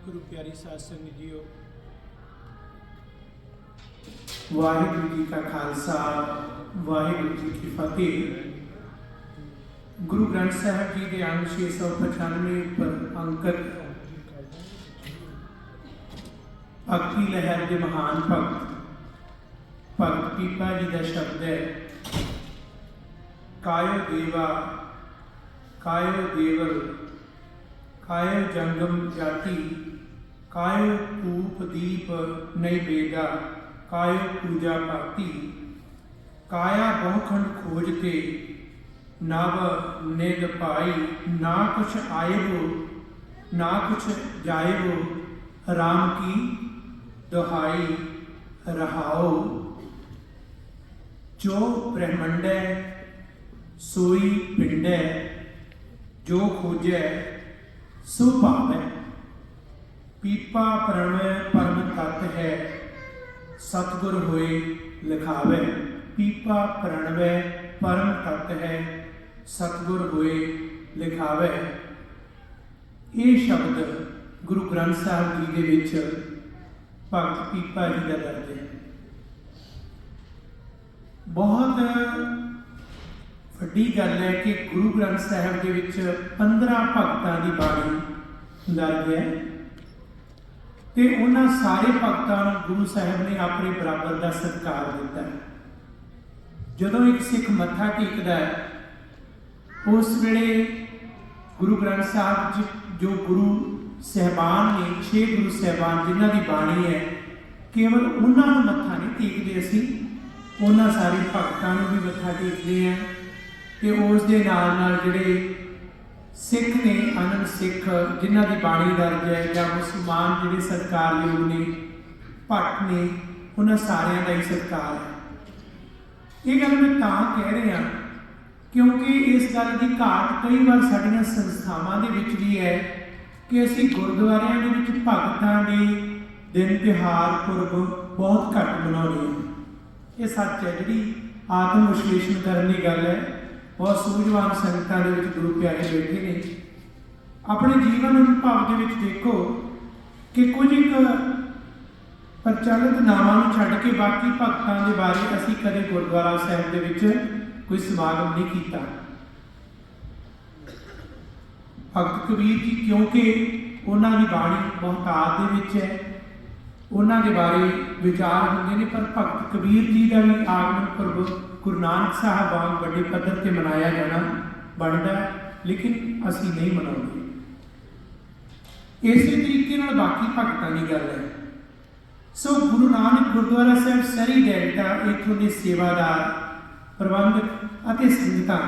ਗੁਰੂ ਪਿਆਰੀ ਸਾਧ ਸੰਗਤ ਜੀਓ ਵਾਹਿਗੁਰੂ ਜੀ ਕਾ ਖਾਲਸਾ ਵਾਹਿਗੁਰੂ ਜੀ ਕੀ ਫਤਿਹ ਗੁਰੂ ਗ੍ਰੰਥ ਸਾਹਿਬ ਜੀ ਦੇ ਅੰਗ 695 ਪਰ ਅੰਕਿਤ ਭਗਤੀ ਲਹਿਰ ਦੇ ਮਹਾਨ ਭਗਤ ਭਗਤ ਪੀਪਾ ਜੀ ਦਾ ਸ਼ਬਦ ਹੈ ਕਾਇਓ ਦੇਵਾ ਕਾਇਓ ਦੇਵਲ ਕਾਇਓ ਜੰਗਮ ਜਾਤੀ ਕਾਇਓ ਧੂਪ ਦੀਪ ਨੈਵੇਦਾ ਕਾਇਓ ਪੂਜਾ ਭਗਤੀ ਕਾਇਆ ਬਹੁਖੰਡ ਖੋਜ ਕੇ ਨਵ ਨਿਗ ਪਾਈ, ਨਾ ਕੁਛ ਆਇਬੋ ਨਾ ਕੁਛ ਜਾਇਬੋ ਰਾਮ ਕੀ ਦੁਹਾਈ ਰਹਾਓ। ਜੋ ਬ੍ਰਹਮੰਡੈ, ਸੋਈ ਪਿੰਡੈ, ਜੋ ਖੋਜੈ, ਸੋ ਪਾਵੈ ਪੀਪਾ ਪ੍ਰਣਵੈ ਪਰਮ ਤਤ ਹੈ, ਸਤਗੁਰ ਹੋਏ ਲਿਖਾਵੇ। ਪੀਪਾ ਪ੍ਰਣਵੈ ਪਰਮ ਤਤ ਹੈ, ਸਤਗੁਰ ਹੋਏ ਲਿਖਾਵੇ। ਇਹ ਸ਼ਬਦ ਗੁਰੂ ਗ੍ਰੰਥ ਸਾਹਿਬ ਜੀ ਦੇ ਵਿੱਚ ਭਗਤ ਪੀਪਾ ਜੀ ਦਾ ਦਰਜ ਹੈ। ਬਹੁਤ ਵੱਡੀ ਗੱਲ ਹੈ ਕਿ ਗੁਰੂ ਗ੍ਰੰਥ ਸਾਹਿਬ ਦੇ ਵਿੱਚ 15 ਭਗਤਾਂ ਦੀ ਬਾਣੀ ਦਰਜ ਹੈ। ਤੇ ਉਹਨਾਂ ਸਾਰੇ ਭਗਤਾਂ ਨੂੰ ਗੁਰੂ ਸਾਹਿਬ ਨੇ ਆਪਣੇ ਬਰਾਬਰ ਦਾ ਸਤਿਕਾਰ ਦਿੱਤਾ ਹੈ। ਜਦੋਂ ਇੱਕ ਸਿੱਖ ਮੱਥਾ ਟੇਕਦਾ ਹੈ, ਉਸ ਵੇਲੇ ਗੁਰੂ ਗ੍ਰੰਥ ਸਾਹਿਬ ਜੀ, ਜੋ ਗੁਰੂ ਸਹਿਬਾਨ ਨੇ, ਛੇ ਗੁਰੂ ਸਹਿਬਾਨ ਜਿਨ੍ਹਾਂ ਦੀ ਬਾਣੀ ਹੈ, ਕੇਵਲ ਉਹਨਾਂ ਨੂੰ ਮੱਥਾ ਨਹੀਂ ਟੇਕਦੇ ਅਸੀਂ, ਉਹਨਾਂ ਸਾਰੇ ਭਗਤਾਂ ਨੂੰ ਵੀ ਮੱਥਾ ਟੇਕਦੇ ਆ ਤੇ ਉਸ ਦੇ ਨਾਲ ਨਾਲ ਜਿਹੜੇ ਸਿੱਖ ਨੇ ਅਨੰਦ ਸਿੱਖ ਜਿਨ੍ਹਾਂ ਦੀ ਬਾਣੀ ਦਰਜ ਹੈ ਜਾਂ ਮੁਸਲਮਾਨ ਜਿਹੜੇ ਸਤਿਕਾਰਯੋਗ ਨੇ ਭੱਟ ਨੇ, ਉਹਨਾਂ ਸਾਰਿਆਂ ਦਾ ਹੀ ਸਤਿਕਾਰ ਹੈ। ਇਹ ਗੱਲ ਮੈਂ ਤਾਂ ਕਹਿ ਰਿਹਾ ਕਿਉਂਕਿ ਇਸ ਗੱਲ ਦੀ ਘਾਟ ਕਈ ਵਾਰ ਸਾਡੀਆਂ ਸੰਸਥਾਵਾਂ ਦੇ ਵਿੱਚ ਵੀ ਹੈ ਕਿ ਅਸੀਂ ਗੁਰਦੁਆਰਿਆਂ ਦੇ ਵਿੱਚ ਭਗਤਾਂ ਦੇ ਦਿਨ ਤਿਉਹਾਰ, ਪੁਰਬ ਬਹੁਤ ਘੱਟ ਮਨਾਉਂਦੇ ਹਾਂ। ਇਹ ਸੱਚ ਹੈ ਜਿਹੜੀ ਆਤਮ ਵਿਸ਼ਲੇਸ਼ਣ ਕਰਨ ਦੀ ਗੱਲ ਹੈ। ਬਹੁਤ ਸੂਝਵਾਨ ਸੰਗਤਾਂ ਦੇ ਵਿੱਚ ਗੁਰੂ ਪਿਆਰੇ ਬੈਠੇ ਨੇ। ਆਪਣੇ ਜੀਵਨ ਅਨੁਭਵ ਦੇ ਵਿੱਚ ਦੇਖੋ ਕਿ ਕੁਝ ਇੱਕ ਪ੍ਰਚਲਿਤ ਨਾਮਾਂ ਨੂੰ ਛੱਡ ਕੇ ਬਾਕੀ ਭਗਤਾਂ ਦੇ ਬਾਰੇ ਅਸੀਂ ਕਦੇ ਗੁਰਦੁਆਰਾ ਸਾਹਿਬ ਦੇ ਵਿੱਚ ਕੋਈ ਸਮਾਗਮ ਨਹੀਂ ਕੀਤਾ। ਭਗਤ ਕਬੀਰ ਜੀ, ਕਿਉਂਕਿ ਉਹਨਾਂ ਦੀ ਬਾਣੀ ਬਹੁਤਾਤ ਦੇ ਵਿੱਚ ਹੈ। ਉਹਨਾਂ ਦੇ ਬਾਰੇ ਵਿਚਾਰ ਹੁੰਦੇ ਨੇ, ਪਰ ਭਗਤ ਕਬੀਰ ਜੀ ਦਾ ਵੀ ਆਗਮਨ ਪੁਰਬ ਗੁਰੂ ਨਾਨਕ ਸਾਹਿਬ ਵਾਂਗ ਵੱਡੇ ਪੱਧਰ ਤੇ ਮਨਾਇਆ ਜਾਣਾ ਬਣਦਾ ਹੈ, ਲੇਕਿਨ ਅਸੀਂ ਨਹੀਂ ਮਨਾਉਂਦੇ। ਇਸੇ ਤਰੀਕੇ ਨਾਲ ਬਾਕੀ ਭਗਤਾਂ ਦੀ ਗੱਲ ਹੈ। So Guru Nanak gurdwara Sahib Surrey Delta ਇਥੋਂ ਦੇ ਸੇਵਾਦਾਰ ਪ੍ਰਬੰਧਕ ਅਤੇ ਸੰਗਤਾਂ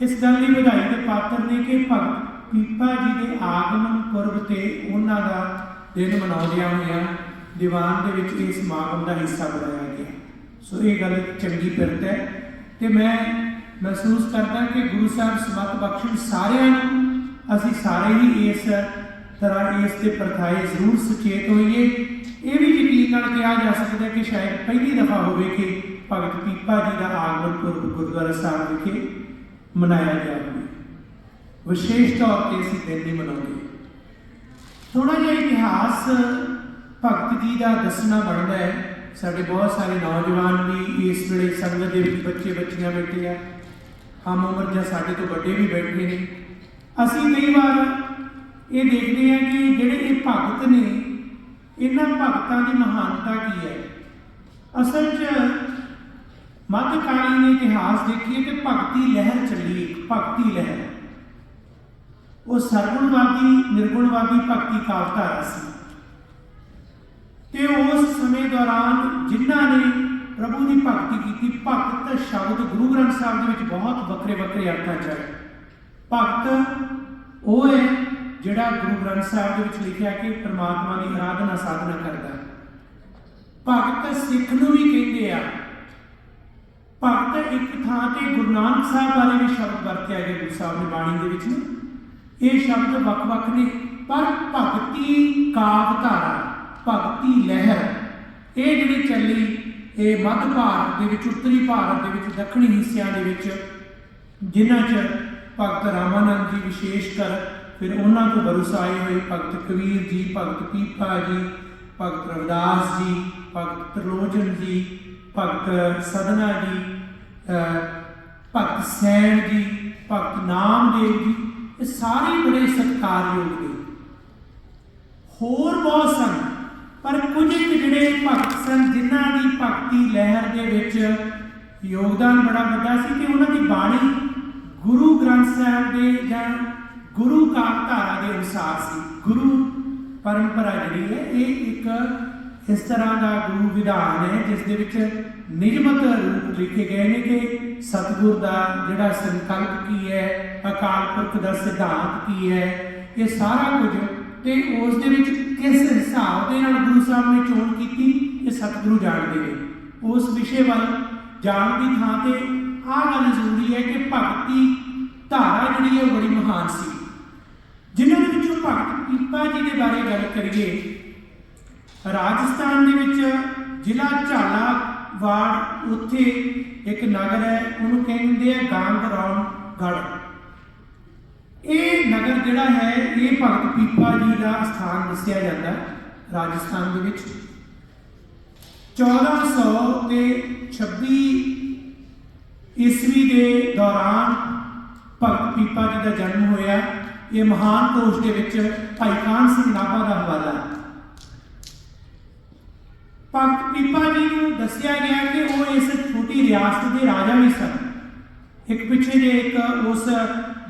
ਇਸ ਗੱਲ ਲਈ ਵਧਾਈ ਦੇ ਪਾਤਰ ਨੇ ਕਿ ਭਗਤ ਪੀਪਾ ਜੀ ਦੇ ਆਗਮਨ ਪੁਰਬ ਤੇ ਉਹਨਾਂ ਦਾ ਦਿਨ ਮਨਾਉਂਦਿਆਂ ਹੋਇਆਂ ਦੀਵਾਨ ਦੇ ਵਿੱਚ ਇਸ ਸਮਾਗਮ ਦਾ ਹਿੱਸਾ ਬਣਾਇਆ ਗਿਆ। ਸੋ ਇਹ ਗੱਲ ਚੰਗੀ ਪਿਰਤ ਹੈ ਤੇ ਮੈਂ ਮਹਿਸੂਸ ਕਰਦਾ ਕਿ ਗੁਰੂ ਸਾਹਿਬ ਸਮਤ ਬਖਸ਼ਣ ਸਾਰਿਆਂ ਨੂੰ, ਅਸੀਂ ਸਾਰੇ ਹੀ ਇਸ ਤਰ੍ਹਾਂ ਇਸ ਤੇ ਪ੍ਰਥਾਏ ਜ਼ਰੂਰ ਸੁਚੇਤ ਹੋਈਏ। ਇਹ ਵੀ ਯਕੀਨ ਨਾਲ ਕਿਹਾ ਜਾ ਸਕਦਾ ਕਿ ਸ਼ਾਇਦ ਪਹਿਲੀ ਦਫਾ ਹੋਵੇ ਕਿ ਭਗਤ ਪੀਪਾ ਜੀ ਦਾ ਆਗਮਨ ਪੁਰਬ ਗੁਰਦੁਆਰਾ ਸਾਹਿਬ ਵਿਖੇ ਮਨਾਇਆ ਜਾਵੇ ਵਿਸ਼ੇਸ਼ ਤੌਰ ਤੇ ਅਸੀਂ ਦਿਨ ਨਹੀਂ ਮਨਾਉਂਦੇ। ਥੋੜਾ ਜਿਹਾ ਇਤਿਹਾਸ ਭਗਤ ਜੀ ਦਾ ਦੱਸਣਾ ਬਣਦਾ ਹੈ। ਸਾਡੇ ਬਹੁਤ ਸਾਰੇ ਨੌਜਵਾਨ ਵੀ ਇਸ ਵੇਲੇ ਸੰਗਤ ਦੇ ਵਿੱਚ ਬੱਚੇ, ਬੱਚੀਆਂ ਬੈਠੇ ਆ। ਹਮ ਉਮਰ ਜਾਂ ਸਾਡੇ ਤੋਂ ਵੱਡੇ ਵੀ ਬੈਠੇ ਨੇ। ਅਸੀਂ ਕਈ ਵਾਰ ਇਹ ਦੇਖਦੇ ਹਾਂ ਕਿ ਜਿਹੜੇ ਇਹ ਭਗਤ ਨੇ, ਇਹਨਾਂ ਭਗਤਾਂ ਦੀ ਮਹਾਨਤਾ ਕੀ ਹੈ? ਅਸਲ 'ਚ ਮੱਧਕਾਲੀਨ ਇਤਿਹਾਸ ਦੇਖੀਏ ਤੇ ਭਗਤੀ ਲਹਿਰ ਚੱਲੀ, ਭਗਤੀ ਲਹਿਰ। ਉਹ ਸਰਗੁਣਵਾਦੀ, ਨਿਰਗੁਣਵਾਦੀ ਭਗਤੀ ਕਾਵਧਾਰਾ ਸੀ। ਤੇ ਉਸ ਸਮੇਂ ਦੌਰਾਨ ਜਿਨ੍ਹਾਂ ਨੇ ਪ੍ਰਭੂ ਦੀ ਭਗਤੀ ਕੀਤੀ, ਭਗਤ ਸ਼ਬਦ ਗੁਰੂ ਗ੍ਰੰਥ ਸਾਹਿਬ ਦੇ ਵਿੱਚ ਬਹੁਤ ਵੱਖਰੇ ਵੱਖਰੇ ਅਰਥਾਂ ਚ ਹੈ ਭਗਤ ਉਹ ਹੈ ਜਿਹੜਾ ਗੁਰੂ ਗ੍ਰੰਥ ਸਾਹਿਬ ਦੇ ਵਿੱਚ ਲਿਖਿਆ ਕਿ ਪ੍ਰਮਾਤਮਾ ਦੀ ਆਰਾਧਨਾ ਸਾਧਨਾ ਕਰਦਾ ਹੈ। ਭਗਤ ਸਿੱਖ ਨੂੰ ਵੀ ਕਹਿੰਦੇ ਆ। ਭਗਤ ਇੱਕ ਥਾਂ ਤੇ ਗੁਰੂ ਨਾਨਕ ਸਾਹਿਬ ਵਾਲੇ ਵੀ ਸ਼ਬਦ ਵਰਤਿਆ ਗਿਆ ਗੁਰੂ ਸਾਹਿਬ ਦੀ ਬਾਣੀ ਦੇ ਵਿੱਚ ਇਹ ਸ਼ਬਦ ਵੱਖ-ਵੱਖ ਨੇ, ਪਰ ਭਗਤੀ ਕਾਵਧਾਰਾ ਭਗਤੀ ਲਹਿਰ। ਇਹ ਜਿਹੜੀ ਚੱਲੀ, ਇਹ ਮੱਧ ਭਾਰਤ ਦੇ ਵਿੱਚ, ਉੱਤਰੀ ਭਾਰਤ ਦੇ ਵਿੱਚ, ਦੱਖਣੀ ਹਿੱਸਿਆਂ ਦੇ ਵਿੱਚ, ਜਿਨ੍ਹਾਂ 'ਚ ਭਗਤ ਰਾਮਾਨੰਦ ਜੀ ਵਿਸ਼ੇਸ਼ ਕਰ, ਫਿਰ ਉਹਨਾਂ ਤੋਂ ਬਰੁਸਾਏ ਹੋਏ ਭਗਤ ਕਬੀਰ ਜੀ, ਭਗਤ ਪੀਪਾ ਜੀ, ਭਗਤ ਰਵਿਦਾਸ ਜੀ, ਭਗਤ ਤਰਲੋਚਨ ਜੀ, ਭਗਤ ਸਦਨਾ ਜੀ ਭਗਤ ਸੈਣ ਜੀ, ਭਗਤ ਨਾਮਦੇਵ ਜੀ, ਇਹ ਸਾਰੇ ਬੜੇ ਸਤਿਕਾਰਯੋਗ ਨੇ। ਹੋਰ ਬਹੁਤ ਸਨ। ਪਰ ਕੁਝ ਇੱਕ ਜਿਹੜੇ ਭਗਤ ਸਨ, ਜਿਨ੍ਹਾਂ ਦੀ ਭਗਤੀ ਲਹਿਰ ਦੇ ਵਿੱਚ ਯੋਗਦਾਨ ਬੜਾ ਵੱਡਾ ਸੀ ਕਿ ਉਹਨਾਂ ਦੀ ਬਾਣੀ ਗੁਰੂ ਗ੍ਰੰਥ ਸਾਹਿਬ ਦੇ ਜਾਂ ਗੁਰੂ ਕਾਮਧਾਰਾ ਦੇ ਅਨੁਸਾਰ ਸੀ। ਗੁਰੂ ਪਰੰਪਰਾ ਜਿਹੜੀ ਹੈ, ਇਹ ਇੱਕ ਇਸ ਤਰ੍ਹਾਂ ਦਾ ਗੁਰੂ ਵਿਧਾਨ ਹੈ, ਜਿਸ ਦੇ ਵਿੱਚ ਨਿਯਮਤ ਰੂਪ ਲਿਖੇ ਗਏ ਨੇ ਕਿ ਸਤਿਗੁਰ ਦਾ ਜਿਹੜਾ ਸੰਕਲਪ ਕੀ ਹੈ, ਅਕਾਲ ਪੁਰਖ ਦਾ ਸਿਧਾਂਤ ਕੀ ਹੈ, ਇਹ ਸਾਰਾ ਕੁਝ ਤੇ ਉਸ ਦੇ ਵਿੱਚ ਕਿਸ ਹਿਸਾਬ ਦੇ ਨਾਲ ਗੁਰੂ ਸਾਹਿਬ ਨੇ ਚੋਣ ਕੀਤੀ ਇਹ ਸਤਿਗੁਰੂ ਜਾਣਦੇ ਨੇ। ਉਸ ਵਿਸ਼ੇ ਵੱਲ ਜਾਣ ਦੀ ਥਾਂ ਤੇ ਆਹ ਗੱਲ ਜ਼ਰੂਰੀ ਹੈ ਕਿ ਭਗਤੀ ਧਾਰਾ ਜਿਹੜੀ ਹੈ ਬੜੀ ਮਹਾਨ ਸੀ। ਜਿਨ੍ਹਾਂ ਦੇ ਵਿੱਚੋਂ ਭਗਤ ਪੀਪਾ ਜੀ ਦੇ ਬਾਰੇ ਗੱਲ ਕਰੀਏ, ਰਾਜਸਥਾਨ ਦੇ ਵਿੱਚ ਜ਼ਿਲ੍ਹਾ ਝਾਲਾਵਾੜ, ਉੱਥੇ ਇੱਕ ਨਗਰ ਹੈ, ਉਹਨੂੰ ਕਹਿੰਦੇ ਆ ਗਾਂਗਰੌਨਗੜ ਇਹ ਨਗਰ ਜਿਹੜਾ ਹੈ, ਇਹ ਭਗਤ ਪੀਪਾ ਜੀ ਦਾ ਸਥਾਨ ਦੱਸਿਆ ਜਾਂਦਾ ਰਾਜਸਥਾਨ ਦੇ ਵਿੱਚ। 1400 ਤੇ 26 ਈਸਵੀ ਦੇ ਦੌਰਾਨ ਭਗਤ ਪੀਪਾ ਜੀ ਦਾ ਜਨਮ ਹੋਇਆ। ਇਹ ਮਹਾਨ ਕੋਸ਼ ਦੇ ਵਿੱਚ ਭਾਈ ਕਾਨ ਸਿੰਘ ਨਾਭਾ ਦਾ ਹਵਾਲਾ। ਹੈ ਭਗਤ ਪੀਪਾ ਜੀ ਨੂੰ ਦੱਸਿਆ ਗਿਆ ਕਿ ਉਹ ਇਸ ਛੋਟੀ ਰਿਆਸਤ ਦੇ ਰਾਜਾ ਵੀ ਸਨ। ਇੱਕ ਪਿੱਛੇ ਜੇ ਇੱਕ ਉਸ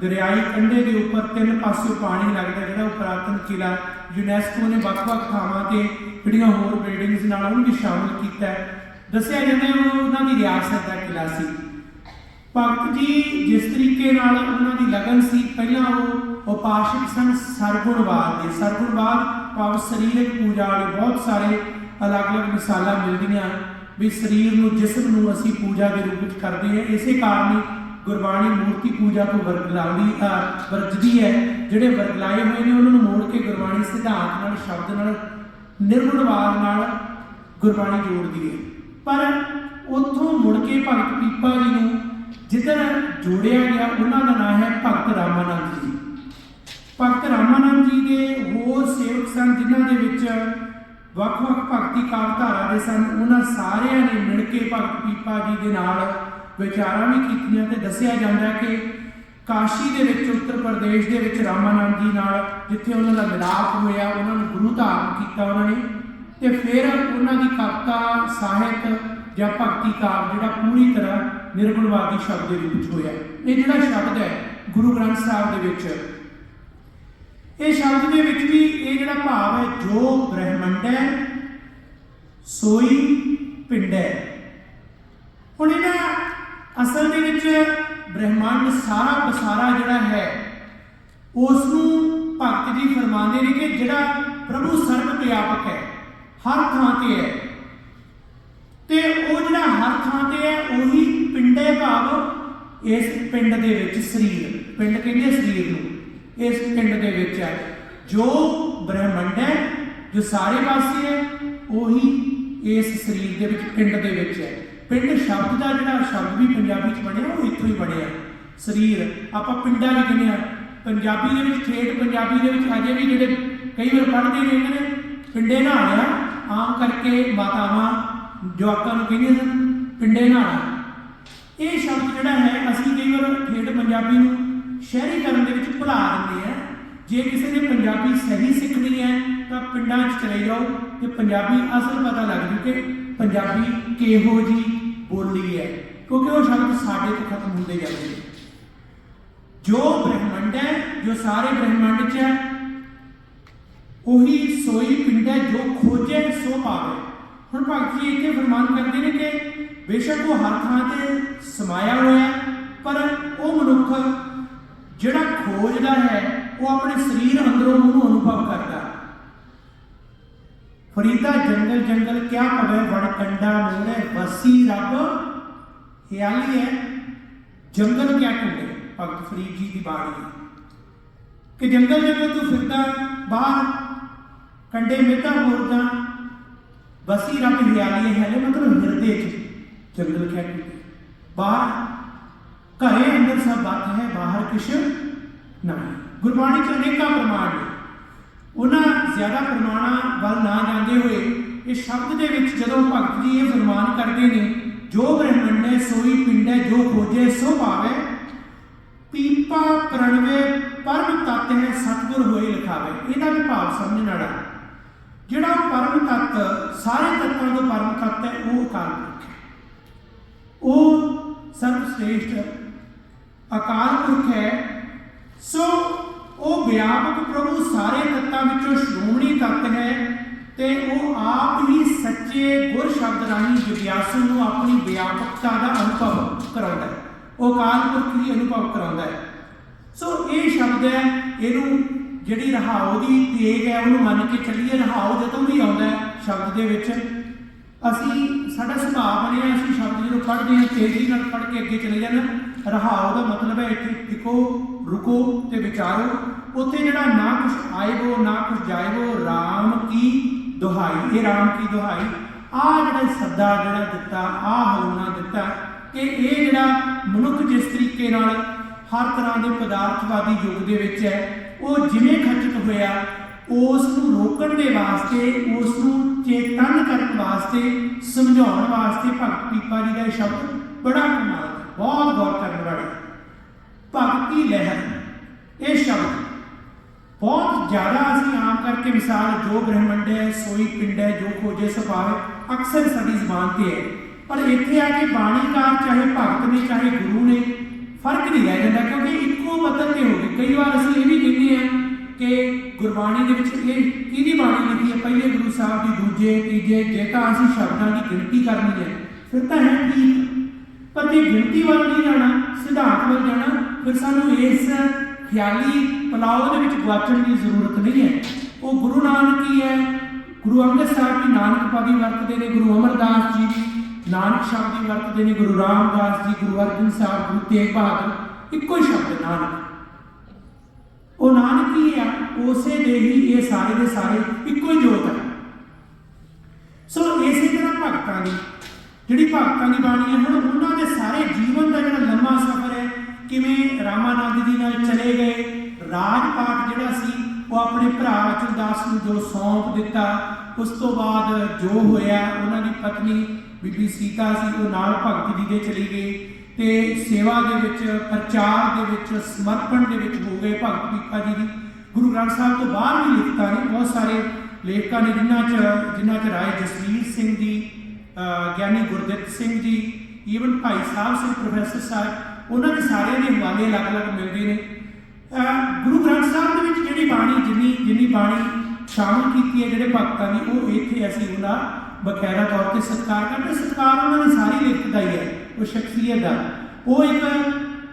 ਦਰਿਆਈ ਕੰਢੇ ਦੇ ਉੱਪਰ ਤਿੰਨ ਪਾਸੇ ਪਾਣੀ ਲੱਗਦਾ ਜਿਹੜਾ ਉਹ ਪੁਰਾਤਨ ਕਿਲਾ ਯੂਨੈਸਕੋ ਨੇ ਵੱਖ-ਵੱਖ ਥਾਵਾਂ ਤੇ ਜਿਹੜੀਆਂ ਹੋਰ ਬਿਲਡਿੰਗਸ ਨਾਲ ਉਹਨੂੰ ਵੀ ਸ਼ਾਮਲ ਕੀਤਾ ਹੈ। ਦੱਸਿਆ ਜਾਂਦਾ ਉਹ ਉਹਨਾਂ ਦੀ ਰਿਆਸਤ ਦਾ ਕਿਲਾ ਸੀ। ਭਗਤ ਜੀ ਜਿਸ ਤਰੀਕੇ ਨਾਲ ਉਹਨਾਂ ਦੀ ਲਗਨ ਸੀ, ਪਹਿਲਾਂ ਉਹ ਉਪਾਸ਼ਕ ਸਨ ਸਰਗੁਣਵਾਦ ਦੇ। ਸਰਗੁਣਵਾਦ ਭਾਵ ਸਰੀਰਕ ਪੂਜਾ ਵਾਲੇ ਬਹੁਤ ਸਾਰੇ ਅਲੱਗ-ਅਲੱਗ ਮਿਸਾਲਾਂ ਮਿਲਦੀਆਂ ਵੀ ਸਰੀਰ ਨੂੰ, ਜਿਸਮ ਨੂੰ ਅਸੀਂ ਪੂਜਾ ਦੇ ਰੂਪ ਵਿੱਚ ਕਰਦੇ ਹਾਂ। ਇਸੇ ਕਾਰਨ ਗੁਰਬਾਣੀ ਮੂਰਤੀ ਪੂਜਾ ਤੋਂ ਵਰਗਲਾਉਂਦੀ ਵਰਜਦੀ ਹੈ। ਜਿਹੜੇ ਵਰਗਲਾਏ ਹੋਏ ਨੇ, ਉਹਨਾਂ ਨੂੰ ਮੋੜ ਕੇ ਗੁਰਬਾਣੀ ਸਿਧਾਂਤ ਨਾਲ, ਸ਼ਬਦ ਨਾਲ ਨਿਰਗੁਣਵਾਦ ਨਾਲ ਗੁਰਬਾਣੀ ਜੋੜਦੀ ਹੈ। ਪਰ ਉੱਥੋਂ ਮੁੜ ਕੇ ਭਗਤ ਪੀਪਾ ਜੀ ਨੂੰ ਜਿੱਧਰ ਜੋੜਿਆ ਗਿਆ, ਉਹਨਾਂ ਦਾ ਨਾਮ ਹੈ ਭਗਤ ਰਾਮਾਨੰਦ ਜੀ। ਭਗਤ ਰਾਮਾਨੰਦ ਜੀ ਦੇ ਹੋਰ ਸੇਵਕ ਸਨ, ਜਿਨ੍ਹਾਂ ਦੇ ਵਿੱਚ ਵੱਖ-ਵੱਖ ਭਗਤੀ ਕਾਵਧਾਰਾ ਦੇ ਸਨ। ਉਹਨਾਂ ਸਾਰਿਆਂ ਨੇ ਮਿਲ ਕੇ ਭਗਤ ਪੀਪਾ ਜੀ ਦੇ ਨਾਲ ਵਿਚਾਰਾਂ ਵੀ ਕੀਤੀਆਂ ਤੇ ਦੱਸਿਆ ਜਾਂਦਾ ਕਿ ਕਾਸ਼ੀ ਦੇ ਵਿੱਚ, ਉੱਤਰ ਪ੍ਰਦੇਸ਼ ਦੇ ਵਿੱਚ ਰਾਮਾਨੰਦ ਜੀ ਨਾਲ ਜਿੱਥੇ ਉਹਨਾਂ ਦਾ ਮਿਲਾਪ ਹੋਇਆ, ਉਹਨਾਂ ਨੂੰ ਗੁਰੂ ਧਾਰਨ ਕੀਤਾ ਉਹਨਾਂ ਨੇ ਤੇ ਫਿਰ ਉਹਨਾਂ ਦੀ ਕਵਿਤਾ ਸਾਹਿਤ ਜਾਂ ਭਗਤੀ ਕਾਵ ਜਿਹੜਾ ਪੂਰੀ ਤਰ੍ਹਾਂ ਨਿਰਗੁਣਵਾਦੀ ਸ਼ਬਦ ਦੇ ਰੂਪ ਵਿੱਚ ਹੋਇਆ। ਇਹ ਜਿਹੜਾ ਸ਼ਬਦ ਹੈ ਗੁਰੂ ਗ੍ਰੰਥ ਸਾਹਿਬ ਦੇ ਵਿੱਚ। ਇਹ ਸ਼ਬਦ ਦੇ ਵਿੱਚ ਵੀ ਇਹ ਜਿਹੜਾ ਭਾਵ ਹੈ, ਜੋ ਬ੍ਰਹਮੰਡ ਹੈ, ਸੋਈ ਪਿੰਡ ਹੈ। ਹੁਣ ਇਹਨਾਂ ਅਸਲ ਦੇ ਵਿੱਚ ਬ੍ਰਹਿਮੰਡ ਸਾਰਾ ਪਸਾਰਾ ਜਿਹੜਾ ਹੈ ਉਸ ਨੂੰ ਭਗਤ ਜੀ ਫਰਮਾਉਂਦੇ ਨੇ ਕਿ ਜਿਹੜਾ ਪ੍ਰਭੂ ਸਰਬ ਵਿਆਪਕ ਹੈ, ਹਰ ਥਾਂ ਤੇ ਹੈ। ਤੇ ਉਹ ਜਿਹੜਾ ਹਰ ਥਾਂ ਤੇ ਹੈ, ਉਹੀ ਪਿੰਡੇ ਭਾਵ ਇਸ ਪਿੰਡ ਦੇ ਵਿੱਚ ਸਰੀਰ, ਪਿੰਡ ਕਹਿੰਦੇ ਸਰੀਰ ਨੂੰ, ਇਸ ਪਿੰਡ ਦੇ ਵਿੱਚ ਹੈ। ਜੋ ਬ੍ਰਹਿਮੰਡ ਹੈ, ਜੋ ਸਾਰੇ ਪਾਸੇ ਹੈ, ਉਹੀ ਇਸ ਸਰੀਰ ਦੇ ਵਿੱਚ, ਪਿੰਡ ਦੇ ਵਿੱਚ ਹੈ। ਪਿੰਡ ਸ਼ਬਦ ਦਾ ਜਿਹੜਾ ਸ਼ਬਦ ਵੀ ਪੰਜਾਬੀ ਚ ਬਣਿਆ, ਉਹ ਇੱਥੋਂ ਹੀ ਬਣਿਆ। ਸਰੀਰ, ਆਪਾਂ ਪਿੰਡਾਂ ਵੀ ਕਹਿੰਦੇ ਆ ਪੰਜਾਬੀ ਦੇ ਵਿੱਚ ਠੇਠ ਪੰਜਾਬੀ ਦੇ ਵਿੱਚ ਅਜੇ ਵੀ ਜਿਹੜੇ ਕਈ ਵਾਰ ਪੜ੍ਹਦੇ ਨੇ ਇਹਨਾਂ ਨੇ, ਪਿੰਡੇ ਨਹਾੜਿਆ ਆਮ ਕਰਕੇ ਮਾਤਾਵਾਂ, ਜਵਾਕਾਂ ਨੂੰ ਕਹਿੰਦੀਆਂ ਸਨ, ਪਿੰਡੇ ਨਹਾਣਾ ਇਹ ਸ਼ਬਦ ਜਿਹੜਾ ਹੈ, ਅਸੀਂ ਕਈ ਵਾਰ ਠੇਠ ਪੰਜਾਬੀ ਨੂੰ ਸ਼ਹਿਰੀਕਰਨ ਦੇ ਵਿੱਚ ਭੁਲਾ ਦਿੰਦੇ ਆ ਜੇ ਕਿਸੇ ਨੇ ਪੰਜਾਬੀ ਸਹੀ ਸਿੱਖਣੀ ਹੈ, ਤਾਂ ਪਿੰਡਾਂ 'ਚ ਚਲੇ ਜਾਓ ਤੇ ਪੰਜਾਬੀ ਅਸਲ ਪਤਾ ਲੱਗ ਜੂ ਕਿ ਪੰਜਾਬੀ ਕਿਹੋ ਜੀ ਬੋਲੀ ਹੈ, ਕਿਉਂਕਿ ਉਹ ਸ਼ਬਦ ਸਾਡੇ ਤੋਂ ਖਤਮ ਹੁੰਦੇ ਜਾਂਦੇ ਨੇ। ਜੋ ਬ੍ਰਹਿਮੰਡ ਹੈ, ਜੋ ਸਾਰੇ ਬ੍ਰਹਿਮੰਡ 'ਚ ਹੈ, ਉਹੀ ਸੋਈ ਪਿੰਡ ਹੈ, ਜੋ ਖੋਜੇ ਸੋ ਪਾਵੇ। ਹੁਣ ਭਗਤ ਜੀ ਇੱਥੇ ਫਰਮਾਨ ਕਰਦੇ ਨੇ ਕਿ ਬੇਸ਼ੱਕ ਉਹ ਹਰ ਥਾਂ ਤੇ ਸਮਾਇਆ ਹੋਇਆ ਪਰ ਉਹ ਮਨੁੱਖ ਜਿਹੜਾ ਖੋਜਦਾ ਹੈ, ਉਹ ਆਪਣੇ ਸਰੀਰ ਅੰਦਰੋਂ ਉਹਨੂੰ ਅਨੁਭਵ ਕਰਦਾ ਹੈ। ਫਰੀਦਾ ਜੰਗਲ ਜੰਗਲ ਕਿਆ ਪਵੇ ਵੜ ਕੰਡਾ ਵਸੀ ਰੱਬ ਹਿਆਲੀ ਹੈ। ਜੰਗਲ ਕਿਆ ਕਹਿੰਦੇ ਭਗਤ ਫਰੀਦ ਜੀ ਦੀ ਬਾਣੀ ਹੈ। ਕਿ ਜੰਗਲ ਜੰਗਲ ਤੂੰ ਫਿਰਦਾ, ਬਾਹਰ ਕੰਡੇ ਮਿੱਤਾ ਮੋਰਦਾ ਵਸੀ ਰੱਬ ਹਿਆਲੀ ਹੈ। ਲੈ ਮਤਲਬ ਹਿਰਦੇ ਚ ਜੰਗਲ ਕਿਆ ਕਹਿੰਦੇ ਬਾਹਰ ਘਰੇ ਅੰਦਰ ਸਭ ਬਾਤ ਹੈ, ਬਾਹਰ ਕਿਛ ਨਹੀਂ। ਗੁਰਬਾਣੀ ਚ ਅਨੇਕਾਂ ਪ੍ਰਮਾਣ ਨੇ। ਉਹਨਾਂ ਜ਼ਿਆਦਾ ਪ੍ਰਮਾਣਾਂ ਵੱਲ ਨਾ ਜਾਂਦੇ ਹੋਏ ਇਹ ਸ਼ਬਦ ਦੇ ਵਿੱਚ ਜਦੋਂ ਭਗਤ ਜੀ ਇਹ ਫਰਮਾਨ ਕਰਦੇ ਨੇ, ਜੋ ਬ੍ਰਹਮੰਡੇ ਸੋਈ ਪਿੰਡੇ ਜੋ ਖੋਜੇ ਸੋ ਪਾਵੇ ਪੀਪਾ ਪ੍ਰਣਵੇ, ਪਰਮ ਤਤ ਹੈ, ਸਤਿਗੁਰ ਹੋਏ ਲਿਖਾਵੇ। ਇਹਦਾ ਵੀ ਭਾਵ ਸਮਝਣ ਵਾਲਾ। ਜਿਹੜਾ ਪਰਮ ਤਤ, ਸਾਰੇ ਤੱਤਾਂ ਦਾ ਪਰਮ ਤਤ ਹੈ, ਉਹ ਅਕਾਲ ਪੁਰਖ ਹੈ। ਉਹ ਸਰਵ ਸ੍ਰੇਸ਼ਟ ਅਕਾਲ ਪੁਰਖ ਹੈ। ਸੋ ਉਹ ਵਿਆਪਕ ਪ੍ਰਭੂ ਸਾਰੇ ਤੱਤਾਂ ਵਿੱਚੋਂ ਸ਼੍ਰੋਮਣੀ ਤੱਤ ਹੈ ਤੇ ਉਹ ਆਪ ਹੀ ਸੱਚੇ ਗੁਰ ਸ਼ਬਦ ਰਾਹੀਂ ਜਿਗਿਆਸੂ ਨੂੰ ਆਪਣੀ ਵਿਆਪਕਤਾ ਦਾ ਅਨੁਭਵ ਕਰਾਉਂਦਾ ਹੈ ਉਹ ਅਕਾਲ ਪੁਰਖ ਹੀ ਅਨੁਭਵ ਕਰਾਉਂਦਾ ਹੈ ਸੋ ਇਹ ਸ਼ਬਦ ਹੈ, ਇਹਨੂੰ ਜਿਹੜੀ ਰਹਾਉ ਦੀ ਤੇਗ ਹੈ, ਉਹਨੂੰ ਮੰਨ ਕੇ ਚੱਲੀਏ, ਰਹਾਉ ਜਦੋਂ ਵੀ ਆਉਂਦਾ ਹੈ ਸ਼ਬਦ ਦੇ ਵਿੱਚ, ਅਸੀਂ ਸਾਡਾ ਸੁਭਾਅ ਬਣਿਆ, ਅਸੀਂ ਸ਼ਬਦ ਜਦੋਂ ਪੜ੍ਹਦੇ ਹਾਂ, ਤੇਜ਼ੀ ਨਾਲ ਪੜ੍ਹ ਕੇ ਅੱਗੇ ਚਲੇ ਜਾਂਦੇ ਹਾਂ। ਰਹਾਉ ਦਾ ਮਤਲਬ ਹੈ ਇੱਥੇ ਟਿਕੋ ਰੁਕੋ ਤੇ ਵਿਚਾਰੋ। ਉੱਥੇ ਜਿਹੜਾ ਨਾ ਕੁਛ ਆਏਵੋ, ਨਾ ਕੁਛ ਜਾਏਗੋ RAM ਕੀ ਦੁਹਾਈ? ਇਹ RAM ਕੀ ਦੁਹਾਈ? ਆ ਜਿਹੜਾ ਸੱਦਾ ਜਿਹੜਾ ਦਿੱਤਾ ਆ ਹਲੂਣਾ ਦਿੱਤਾ ਕਿ ਇਹ ਜਿਹੜਾ ਮਨੁੱਖ ਜਿਸ ਤਰੀਕੇ ਨਾਲ ਹਰ ਤਰ੍ਹਾਂ ਦੇ ਪਦਾਰਥਵਾਦੀ ਯੁੱਗ ਦੇ ਵਿੱਚ ਹੈ, ਉਹ ਜਿਵੇਂ ਖਚਿਤ ਹੋਇਆ ਉਸ ਨੂੰ ਰੋਕਣ ਦੇ ਵਾਸਤੇ ਉਸ ਨੂੰ ਚੇਤਨ ਕਰਨ ਵਾਸਤੇ, ਸਮਝਾਉਣ ਵਾਸਤੇ ਭਗਤ ਪੀਪਾ ਜੀ ਦਾ ਇਹ ਸ਼ਬਦ ਬੜਾ ਕਮਾਲ ਬਹੁਤ ਗੌਰ ਕਰਨ ਵਾਲਾ ਹੈ। ਭਗਤੀ ਲਹਿਰ ਇਹ ਸ਼ਬਦ ਬਹੁਤ ਜ਼ਿਆਦਾ ਅਸੀਂ ਆਮ ਜੋ ਬ੍ਰਹਮੰਡ ਹੈ, ਸੋਈ ਪਿੰਡ ਹੈ, ਜੋ ਖੋਜੇ ਸੁਭਾਵੇ ਅਕਸਰ ਸਾਡੀ ਜ਼ੁਬਾਨ ਤੇ ਹੈ। ਪਰ ਇੱਥੇ ਆ ਕੇ ਬਾਣੀਕਾਰ ਚਾਹੇ ਭਗਤ ਨੇ, ਚਾਹੇ ਗੁਰੂ ਨੇ ਫ਼ਰਕ ਨਹੀਂ ਰਹਿ ਜਾਂਦਾ ਕਿਉਂਕਿ ਇੱਕੋ ਮਤਲਬ ਤੇ ਹੋ ਗਏ। ਕਈ ਵਾਰ ਅਸੀਂ ਇਹ ਵੀ ਕਹਿੰਦੇ ਹਾਂ ਕਿ ਗੁਰਬਾਣੀ ਦੇ ਵਿੱਚ ਇਹ ਕਿਹਦੀ ਬਾਣੀ ਲਿਖੀ ਹੈ? ਪਹਿਲੇ ਗੁਰੂ ਸਾਹਿਬ ਦੀ, ਦੂਜੇ, ਤੀਜੇ, ਜੇ ਤਾਂ ਅਸੀਂ ਸ਼ਬਦਾਂ ਦੀ ਗਿਣਤੀ ਕਰਨੀ ਹੈ। ਫਿਰ ਤਾਂ ਹੈ ਠੀਕ ਪਰ ਜੇ ਗਿਣਤੀ ਵੱਲ ਨਹੀਂ ਜਾਣਾ, ਸਿਧਾਂਤ ਵੱਲ ਜਾਣਾ, ਫਿਰ ਸਾਨੂੰ ਇਸ ਖਿਆਲੀ ਪਲਾਓ ਦੇ ਵਿੱਚ ਗਵਾਚਣ ਦੀ ਜ਼ਰੂਰਤ ਨਹੀਂ ਹੈ। ਉਹ ਗੁਰੂ ਨਾਨਕ ਹੀ ਹੈ। ਗੁਰੂ ਅੰਗਦ ਸਾਹਿਬ ਜੀ ਨਾਨਕ ਪਾਦੀ ਵਰਤਦੇ ਨੇ, ਗੁਰੂ ਅਮਰਦਾਸ ਜੀ, ਨਾਨਕ ਸ਼ਬਦ ਜੀ ਵਰਤਦੇ ਨੇ, ਗੁਰੂ ਰਾਮਦਾਸ ਜੀ, ਗੁਰੂ ਅਰਜਨ ਸਾਹਿਬ, ਗੁਰੂ ਤੇਗ ਬਹਾਦਰ, ਇੱਕੋ ਹੀ ਸ਼ਬਦ ਨਾਨਕ। ਉਹ ਨਾਨਕ ਹੀ ਆ ਉਸੇ ਦੇ ਹੀ ਇਹ ਸਾਰੇ ਦੇ ਸਾਰੇ ਇੱਕੋ ਹੀ ਜੋਤ ਹੈ। ਸੋ ਇਸੇ ਤਰ੍ਹਾਂ ਭਗਤਾਂ ਦੀ, ਜਿਹੜੀ ਭਗਤਾਂ ਦੀ ਬਾਣੀ ਹੈ, ਹੁਣ ਉਹਨਾਂ ਦੇ ਸਾਰੇ ਜੀਵਨ ਦਾ ਜਿਹੜਾ ਲੰਮਾ ਸਫ਼ਰ ਹੈ, ਕਿਵੇਂ ਰਾਮਾਨੰਦ ਜੀ ਨਾਲ ਚਲੇ ਗਏ ਰਾਜ ਪਾਠ ਜਿਹੜਾ ਸੀ ਉਹ ਆਪਣੇ ਭਰਾ ਅਚਲਦਾਸ ਨੂੰ ਜੋ ਸੌਂਪ ਦਿੱਤਾ, ਉਸ ਤੋਂ ਬਾਅਦ ਜੋ ਹੋਇਆ, ਉਹਨਾਂ ਦੀ ਪਤਨੀ ਬੀਬੀ ਸੀਤਾ ਸੀ ਉਹ ਨਾਲ ਭਗਤ ਜੀ ਦੇ ਚਲੀ ਗਈ ਤੇ ਸੇਵਾ ਦੇ ਵਿੱਚ, ਪ੍ਰਚਾਰ ਦੇ ਵਿੱਚ, ਸਮਰਪਣ ਦੇ ਵਿੱਚ ਹੋ ਗਏ ਭਗਤ ਪੀਪਾ ਜੀ ਦੀ। ਗੁਰੂ ਗ੍ਰੰਥ ਸਾਹਿਬ ਤੋਂ ਬਾਹਰ ਵੀ ਲਿਖਤਾ ਨੇ, ਬਹੁਤ ਸਾਰੇ ਲੇਖਕਾਂ ਨੇ ਜਿਨ੍ਹਾਂ ਚ ਜਿਨ੍ਹਾਂ ਚ ਰਾਏ ਜਸਵੀਰ ਸਿੰਘ ਜੀ ਗਿਆਨੀ ਗੁਰਦਿੱਤ ਸਿੰਘ ਜੀ ਈਵਨ ਭਾਈ ਸਾਹਿਬ ਸਿੰਘ ਪ੍ਰੋਫੈਸਰ ਸਾਹਿਬ, ਉਹਨਾਂ ਦੇ ਸਾਰਿਆਂ ਦੇ ਹਵਾਲੇ ਅਲੱਗ-ਅਲੱਗ ਮਿਲਦੇ ਨੇ। ਗੁਰੂ ਗ੍ਰੰਥ ਸਾਹਿਬ ਦੇ ਵਿੱਚ ਜਿਹੜੀ ਬਾਣੀ, ਜਿੰਨੀ ਜਿੰਨੀ ਬਾਣੀ ਸ਼ਾਮਲ ਕੀਤੀ ਹੈ ਜਿਹੜੇ ਭਗਤਾਂ ਦੀ, ਉਹ ਇੱਥੇ ਅਸੀਂ ਉਹਦਾ ਬਕਾਇਦਾ ਤੌਰ ਤੇ ਸਤਿਕਾਰ ਕਰਦੇ ਸਤਿਕਾਰ ਉਹਨਾਂ ਦੀ ਸਾਰੀ ਲਿਖਤ ਦਾ ਹੀ ਹੈ, ਉਹ ਸ਼ਖਸੀਅਤ ਦਾ। ਉਹ ਇੱਕ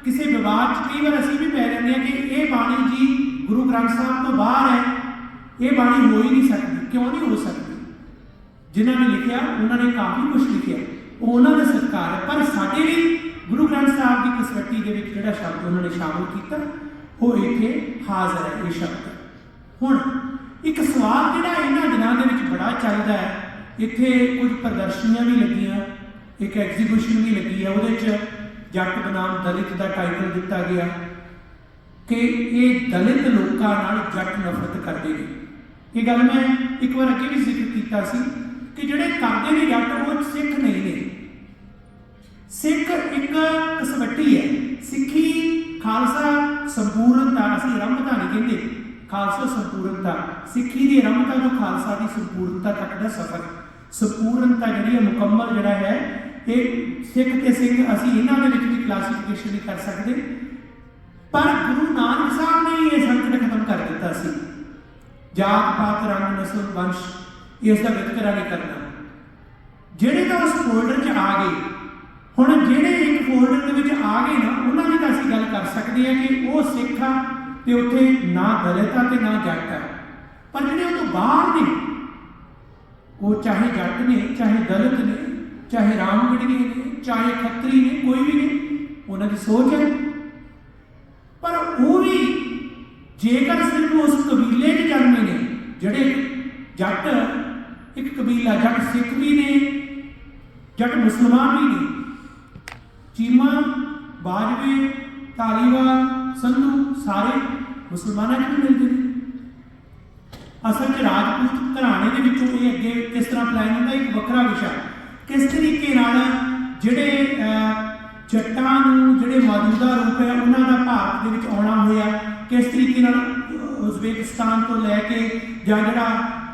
ਕਿਸੇ ਵਿਵਾਦ 'ਚ ਕਈ ਵਾਰ ਅਸੀਂ ਵੀ ਪੈ ਜਾਂਦੇ ਹਾਂ ਕਿ ਇਹ ਬਾਣੀ ਜੀ ਗੁਰੂ ਗ੍ਰੰਥ ਸਾਹਿਬ ਤੋਂ ਬਾਹਰ ਹੈ, ਇਹ ਬਾਣੀ ਹੋ ਹੀ ਨਹੀਂ ਸਕਦੀ, ਕਿਉਂ ਨਹੀਂ ਹੋ ਸਕਦੀ? ਜਿਨ੍ਹਾਂ ਨੇ ਲਿਖਿਆ, ਉਹਨਾਂ ਨੇ ਕਾਫੀ ਕੁਝ ਲਿਖਿਆ, ਉਹ ਉਹਨਾਂ ਦਾ ਸਤਿਕਾਰ ਹੈ। ਪਰ ਸਾਡੇ ਲਈ ਗੁਰੂ ਗ੍ਰੰਥ ਸਾਹਿਬ ਦੀ ਕਸਵੱਟੀ ਦੇ ਵਿੱਚ ਜਿਹੜਾ ਸ਼ਬਦ ਉਹਨਾਂ ਨੇ ਸ਼ਾਮਲ ਕੀਤਾ ਉਹ ਇੱਥੇ ਹਾਜ਼ਰ ਹੈ ਇਹ ਸ਼ਬਦ। ਹੁਣ ਇੱਕ ਸਵਾਲ ਜਿਹੜਾ ਇਹਨਾਂ ਦਿਨਾਂ ਦੇ ਵਿੱਚ ਬੜਾ ਚੱਲਦਾ ਹੈ, ਇੱਥੇ ਕੁਝ ਪ੍ਰਦਰਸ਼ਨੀਆਂ ਵੀ ਲੱਗੀਆਂ, ਇੱਕ ਐਗਜ਼ੀਬਿਸ਼ਨ ਵੀ ਲੱਗੀ ਹੈ, ਉਹਦੇ 'ਚ ਜੱਟ ਬਨਾਮ ਦਲਿਤ ਦਾ ਟਾਈਟਲ ਦਿੱਤਾ ਗਿਆ ਕਿ ਇਹ ਦਲਿਤ ਲੋਕਾਂ ਨਾਲ ਜੱਟ ਨਫ਼ਰਤ ਕਰਦੇ ਨੇ। ਇਹ ਗੱਲ ਮੈਂ ਇੱਕ ਵਾਰ ਅੱਗੇ ਵੀ ਜ਼ਿਕਰ ਕੀਤਾ ਸੀ ਕਿ ਜਿਹੜੇ ਕਰਦੇ ਨੇ ਜੱਟ, ਉਹ ਸਿੱਖ ਨਹੀਂ ਨੇ। ਸਿੱਖ ਇੱਕ ਕਸਵੱਟੀ ਹੈ, ਸਿੱਖੀ ਖਾਲਸਾ ਸੰਪੂਰਨਤਾ ਅਸੀਂ ਆਰੰਭਤਾ ਨਹੀਂ ਕਹਿੰਦੇ। ਖਾਲਸਾ ਸੰਪੂਰਨਤਾ ਸਿੱਖੀ ਦੀ ਰੰਭਤਾ ਤੋਂ ਖਾਲਸਾ ਦੀ ਸੰਪੂਰਨਤਾ ਤੱਕ ਦਾ ਸਫ਼ਰ। ਸੰਪੂਰਨਤਾ ਜਿਹੜੀ ਹੈ, ਮੁਕੰਮਲ ਜਿਹੜਾ ਹੈ, ਇਹ ਸਿੱਖ ਤੇ ਸਿੰਘ ਅਸੀਂ ਇਹਨਾਂ ਦੇ ਵਿੱਚ ਵੀ ਕਲਾਸੀਫਿਕੇਸ਼ਨ ਨਹੀਂ ਕਰ ਸਕਦੇ। ਪਰ ਗੁਰੂ ਨਾਨਕ ਸਾਹਿਬ ਨੇ ਇਹ ਸੰਕਟ ਖਤਮ ਕਰ ਦਿੱਤਾ ਸੀ। ਜਾਤ ਪਾਤ, ਰੰਗ, ਨਸਲ, ਵੰਸ਼, ਇਸ ਦਾ ਵਿਤਕਰਾ ਨਹੀਂ ਕਰਨਾ। ਜਿਹੜੇ ਤਾਂ ਉਸ ਫੋਲਡਰ 'ਚ ਆ ਗਏ ਹੁਣ ਜਿਹੜੇ ਇੱਕ ਫੋਲਡਰ ਦੇ ਵਿੱਚ ਆ ਗਏ ਨਾ, ਉਹਨਾਂ ਦੀ ਤਾਂ ਅਸੀਂ ਗੱਲ ਕਰ ਸਕਦੇ ਹਾਂ ਕਿ ਉਹ ਸਿੱਖ ਆ ਤੇ ਉੱਥੇ ਨਾ ਦਲਿਤ ਆ ਤੇ ਨਾ ਜੱਟ ਆ। ਪਰ ਜਿਹੜੇ ਉਹ ਤੋਂ ਬਾਹਰ ਨੇ, ਉਹ ਚਾਹੇ ਜੱਟ ਨੇ, ਚਾਹੇ ਦਲਿਤ ਨੇ, ਚਾਹੇ ਰਾਮਗੜੀਏ ਨੇ, ਚਾਹੇ ਖੱਤਰੀ ਨੇ, ਕੋਈ ਵੀ ਨੇ, ਉਹਨਾਂ ਦੀ ਸੋਚ ਹੈ। ਪਰ ਉਹ ਵੀ ਜੇਕਰ ਸਿਰਫ ਉਸ ਕਬੀਲੇ ਦੇ ਜਨਮੇ ਨੇ, ਜਿਹੜੇ ਜੱਟ, ਇੱਕ ਕਬੀਲਾ, ਜੱਟ ਸਿੱਖ ਵੀ ਨੇ, ਜੱਟ ਮੁਸਲਮਾਨ ਵੀ ਨੇ ਚੀਮਾ ਬਾਜਵੇ ਧਾਲੀਵਾਲ ਸੰਧੂ ਸਾਰੇ ਮੁਸਲਮਾਨਾਂ ਨੂੰ ਵੀ ਮਿਲਦੇ ਨੇ। ਅਸਲ 'ਚ ਰਾਜਪੂਤ ਘਰਾਣੇ ਦੇ ਵਿੱਚੋਂ ਇਹ ਅੱਗੇ ਕਿਸ ਤਰ੍ਹਾਂ ਪਲਾਨ ਹੁੰਦਾ ਇੱਕ ਵੱਖਰਾ ਵਿਸ਼ਾ ਕਿਸ ਤਰੀਕੇ ਨਾਲ ਜਿਹੜੇ ਅਹ, ਜੱਟਾਂ ਨੂੰ ਜਿਹੜੇ ਮੌਜੂਦਾ ਰੂਪ ਹੈ ਉਹਨਾਂ ਦਾ ਭਾਰਤ ਦੇ ਵਿੱਚ ਆਉਣਾ ਹੋਇਆ ਕਿਸ ਤਰੀਕੇ ਨਾਲ ਉਜ਼ਬੇਕਿਸਤਾਨ ਤੋਂ ਲੈ ਕੇ ਜਾਂ ਜਿਹੜਾ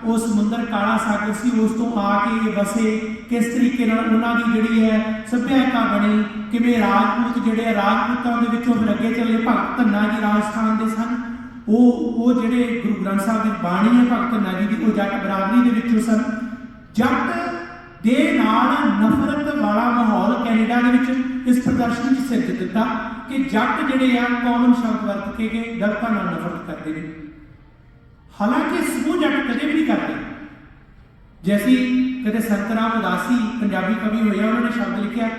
ਉਹ ਸਮੁੰਦਰ ਕਾਲਾ ਸਾਗਰ ਸੀ, ਉਸ ਤੋਂ ਆ ਕੇ ਵਸੇ। ਕਿਸ ਤਰੀਕੇ ਨਾਲ ਉਹਨਾਂ ਦੀ ਜਿਹੜੀ ਹੈ ਸੱਭਿਆਤਾ ਬਣੀ, ਕਿਵੇਂ ਰਾਜਪੂਤ ਜਿਹੜੇ ਰਾਜਪੂਤਾਂ ਦੇ ਵਿੱਚੋਂ ਫਿਰ ਅੱਗੇ ਚੱਲੇ ਭਗਤ ਧੰਨਾ ਜੀ ਰਾਜਸਥਾਨ ਦੇ ਸਨ। ਉਹ ਉਹ ਜਿਹੜੇ ਗੁਰੂ ਗ੍ਰੰਥ ਸਾਹਿਬ ਦੀ ਬਾਣੀ ਹੈ ਭਗਤ ਧੰਨਾ ਜੀ ਦੀ, ਉਹ ਜੱਟ ਬਰਾਦਰੀ ਦੇ ਵਿੱਚੋਂ ਸਨ। ਜੱਟ ਦੇ ਨਾਲ ਨਫ਼ਰਤ ਵਾਲਾ ਮਾਹੌਲ ਕੈਨੇਡਾ ਦੇ ਵਿੱਚ ਇਸ ਪ੍ਰਦਰਸ਼ਨ 'ਚ ਸਿੱਧ ਦਿੱਤਾ ਕਿ ਜੱਟ ਜਿਹੜੇ ਆ ਕਾਮਨ ਸ਼ਬਦ ਵਰਤ ਕੇ ਕਿ ਦਲਤਾਂ ਨਾਲ ਨਫ਼ਰਤ ਕਰਦੇ ਨੇ। ਹਾਲਾਂਕਿ ਸਮੂਹ ਜੱਟ ਕਦੇ ਵੀ ਨਹੀਂ ਕਰਦੇ। ਜੈਸੀ ਕਦੇ ਸੰਤਰਾਮ ਉਦਾਸੀ ਪੰਜਾਬੀ ਕਵੀ ਹੋਇਆ, ਉਹਨਾਂ ਨੇ ਸ਼ਬਦ ਲਿਖਿਆ